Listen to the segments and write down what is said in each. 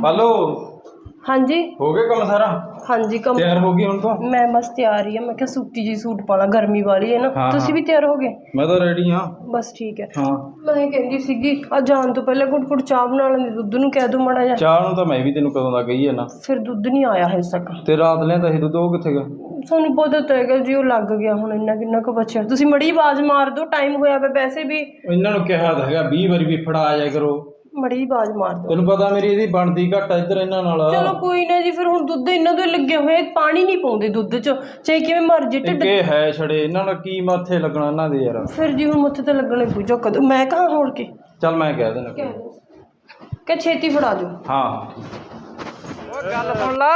ਬਾਲੋ ਹਾਂਜੀ। ਹੋ ਗਿਆ ਕੰਮ ਸਾਰਾ? ਹਾਂਜੀ ਕਮ ਤਿਆਰ ਹੋ ਗਈ ਹੁਣ ਤਾਂ? ਮੈਂ ਬਸ ਤਿਆਰ ਹੀ ਆ। ਮੈਂ ਕਿਹਾ ਸੂਟੀ ਜੀ ਸੂਟ ਪਾਣਾ ਗਰਮੀ ਵਾਲੀ ਹੈ ਨਾ। ਹਾਂ, ਤੁਸੀਂ। ਵੀ ਤਿਆਰ ਹੋ ਗਏ ਮੈਂ ਤਾਂ ਰੈਡੀ ਹਾਂ। ਬਸ ਠੀਕ ਹੈ। ਹਾਂ। ਮੈਂ ਇਹ ਕਹਿੰਦੀ ਸੀਗੀ ਆ ਜਾਣ ਤੋਂ ਪਹਿਲਾਂ ਗੁੱਟ ਗੁੱਟ ਚਾਹ ਬਣਾ ਲੈਂਦੀ ਦੁੱਧ ਨੂੰ ਕਹਿ ਦੋ ਮੜਾ ਜਾ ਚਾਹ ਨੂੰ ਤਾਂ ਮੈਂ ਵੀ ਤੈਨੂੰ ਕਦੋਂ ਦਾ ਕਹੀ ਹੈ ਨਾ। ਫਿਰ ਦੁੱਧ ਨਹੀਂ ਆਇਆ ਹਜੇ ਤੱਕ। ਤੇ ਰਾਤ ਲਿਆਂਦਾ ਸੀ ਦੁੱਧ ਉਹ ਕਿੱਥੇ ਗਿਆ? ਤੁਹਾਨੂੰ ਪਤਾ ਤਾਂ ਹੈਗਾ ਜੀ ਉਹ ਲੱਗ ਗਿਆ ਹੁਣ ਇੰਨਾ ਕਿੰਨਾ ਕੁ ਬਚਿਆ। ਤੁਸੀਂ ਮੜੀ ਆਵਾਜ਼ ਮਾਰ ਦਿਓ ਟਾਈਮ ਹੋਇਆ ਪਿਆ ਵੈਸੇ ਵੀ। ਇਹਨਾਂ ਨੂੰ ਕਿਹਾ ਤਾਂ ਹੈਗਾ 20 ਵਾਰੀ ਵੀ ਫੜਾ ਜਾਇਆ ਕਰੋ। ਮੜੀ ਆਵਾਜ਼ ਮਾਰ ਦਿਓ। ਤੈਨੂੰ ਪਤਾ ਮੇਰੀ ਇਹਦੀ ਬਣਦੀ ਘੱਟ ਆ ਇੱਧਰ ਇਹਨਾਂ ਨਾਲ। ਚਲੋ ਕੋਈ ਨਾ ਜੀ ਫਿਰ ਹੁਣ ਦੁੱਧ ਇਹਨਾਂ ਤੋਂ ਹੀ ਲੱਗੇ ਹੋਏ ਪਾਣੀ ਨਹੀਂ ਪਾਉਂਦੇ ਦੁੱਧ 'ਚ। ਚਾਹੇ ਕਿਵੇਂ ਮਰਜ਼ੀ ਢਿੱਡ ਇਹ ਹੈ ਛੜੇ ਇਹਨਾਂ ਨਾਲ ਕੀ ਮਾਥੇ ਲੱਗਣਾ ਇਹਨਾਂ ਦੇ ਯਾਰ। ਫਿਰ ਜੀ ਹੁਣ ਮੱਥੇ ਤੇ ਲੱਗਣੇ ਪੁੱਜੋ ਕਦੋਂ ਮੈਂ ਕਹਾਂ ਹੋੜ ਕੇ? ਚੱਲ ਮੈਂ ਕਹਿ ਦੇਣਾ ਕਿ ਛੇਤੀ ਫੜਾ ਦਿਓ। ਹਾਂ। ਓ ਗੱਲ ਸੁਣ ਲਾ।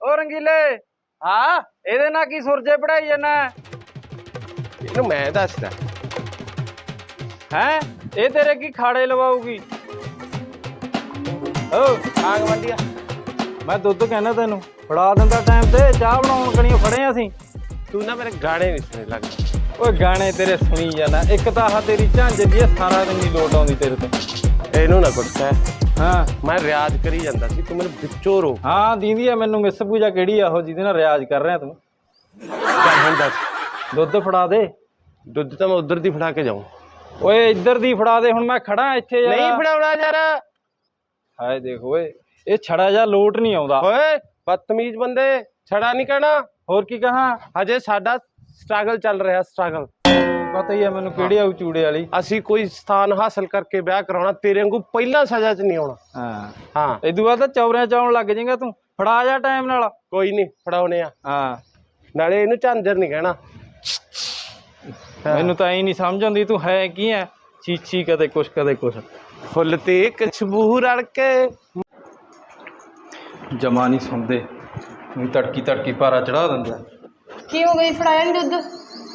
ਓ ਰੰਗੀਲੇ। ਹਾਂ ਇਹਦੇ ਨਾਲ ਕੀ ਸੁਰਜੇ ਪੜਾਈ ਜਾਂਦਾ ਇਹਨੂੰ ਮੈਂ ਦੱਸਦਾ। ਹੈ? ਇਹ ਤੇਰੇ ਕੀ ਖਾੜੇ ਲਵਾਉਗੀ ਓ ਆਗ ਮੰਡੀਆ ਮੈਂ ਦੁੱਧ ਕਹਿਣਾ ਤੈਨੂੰ ਫੜਾ ਦਿੰਦਾ ਟਾਈਮ ਤੇ ਚਾਹ ਬਣਾਉਣ ਕਣੀਓ ਖੜੇ ਆ ਅਸੀਂ। ਤੂੰ ਨਾ ਮੇਰੇ ਗਾਣੇ ਨਹੀਂ ਸੁਣੇ ਲੱਗ ਓਏ ਗਾਣੇ ਤੇਰੇ ਸੁਣੀ ਜਾਣਾ। ਇੱਕ ਤਾਂ ਆਹ ਤੇਰੀ ਝਾਂਜ ਜੀ ਆ, ਸਾਰਾ ਦਿਨ ਨਹੀਂ ਲੋਟ ਆਉਂਦੀ ਤੇਰੇ ਤੇ। ਇਹਨੂੰ ਨਾ ਗੁੱਸਾ ਹਾਂ। ਮੈਂ ਰਿਆਜ਼ ਕਰੀ ਜਾਂਦਾ ਸੀ ਤੂੰ ਮੈਨੂੰ ਵਿੱਚੋਂ ਰੋ ਹਾਂ ਦੀਦੀ ਆ ਮੈਨੂੰ ਮਿਸ ਪੂਜਾ ਕਿਹੜੀ ਆ ਉਹ ਜਿਹਦੇ ਨਾਲ ਰਿਆਜ਼ ਕਰ ਰਿਹਾ ਤੂੰ? ਚੱਲ ਹੁਣ ਦੱਸ। ਦੁੱਧ ਫੜਾ ਦੇ। ਦੁੱਧ ਤਾਂ ਮੈਂ ਉਧਰ ਦੀ ਫੜਾ ਕੇ ਜਾਉਂ ਓਏ ਇੱਧਰ ਦੀ ਫੜਾ ਦੇ ਹੁਣ ਮੈਂ ਖੜਾ ਇੱਥੇ ਯਾਰ ਨਹੀਂ ਫੜਾਉਣਾ ਯਾਰ। ਹਾਏ ਦੇਖ ਓਏ ਇਹ ਛੜਾ ਜਾ ਲੋਟ ਨਹੀਂ ਆਉਂਦਾ। ਓਏ ਬਦਤਮੀਜ਼ ਬੰਦੇ ਛੜਾ ਨਹੀਂ ਕਹਿਣਾ। ਹੋਰ ਕੀ ਕਹਾਂ? ਹਜੇ ਸਾਡਾ ਸਟਰਗਲ ਚੱਲ ਰਿਹਾ ਸਟਰਗਲ ਪਤਾ ਹੀ ਆ ਮੈਨੂੰ ਕਿਹੜੀ ਆਉ ਚੂੜੇ ਵਾਲੀ। ਅਸੀਂ ਕੋਈ ਸਥਾਨ ਹਾਸਲ ਕਰਕੇ ਵਿਆਹ ਕਰਾਉਣਾ ਤੇਰੇ ਵਾਂਗੂ ਪਹਿਲਾਂ ਸਜ਼ਾ 'ਚ ਨਹੀਂ ਆਉਣਾ। ਹਾਂ। ਹਾਂ। ਇਦੋਂ ਬਾਅਦ ਤਾਂ ਚੌਰਿਆਂ ਚ ਆਉਣ ਲੱਗ ਜਾਏਗਾ ਤੂੰ। ਫੜਾ ਜਾ ਟਾਈਮ ਨਾਲ। ਕੋਈ ਨਹੀਂ ਫੜਾਉਣੇ ਆ। ਹਾਂ। ਨਾਲੇ ਇਹਨੂੰ ਝਾਂਜਰ ਨਹੀਂ ਕਹਿਣਾ। ਮੈਨੂੰ ਤਾਂ ਐ ਨਹੀਂ ਸਮਝ ਆਉਂਦੀ ਤੂੰ ਹੈ ਕੀ ਹੈ ਚੀਚੀ ਕਦੇ ਕੁਛ ਕਦੇ ਕੁਛ। ਫੁੱਲ ਤੇ ਖੁਸ਼ਬੂ ਰਲ ਕੇ। ਜਮਾ ਨਹੀਂ ਸੁਣਦੇ। ਨੂੰ ਤੜਕੀ ਤੜਕੀ ਪਾਰਾ ਚੜਾ ਦਿੰਦਾ ਕੀ ਹੋ ਗਈ ਫੜਾਇਆ ਨਹੀਂ ਦੁੱਧ?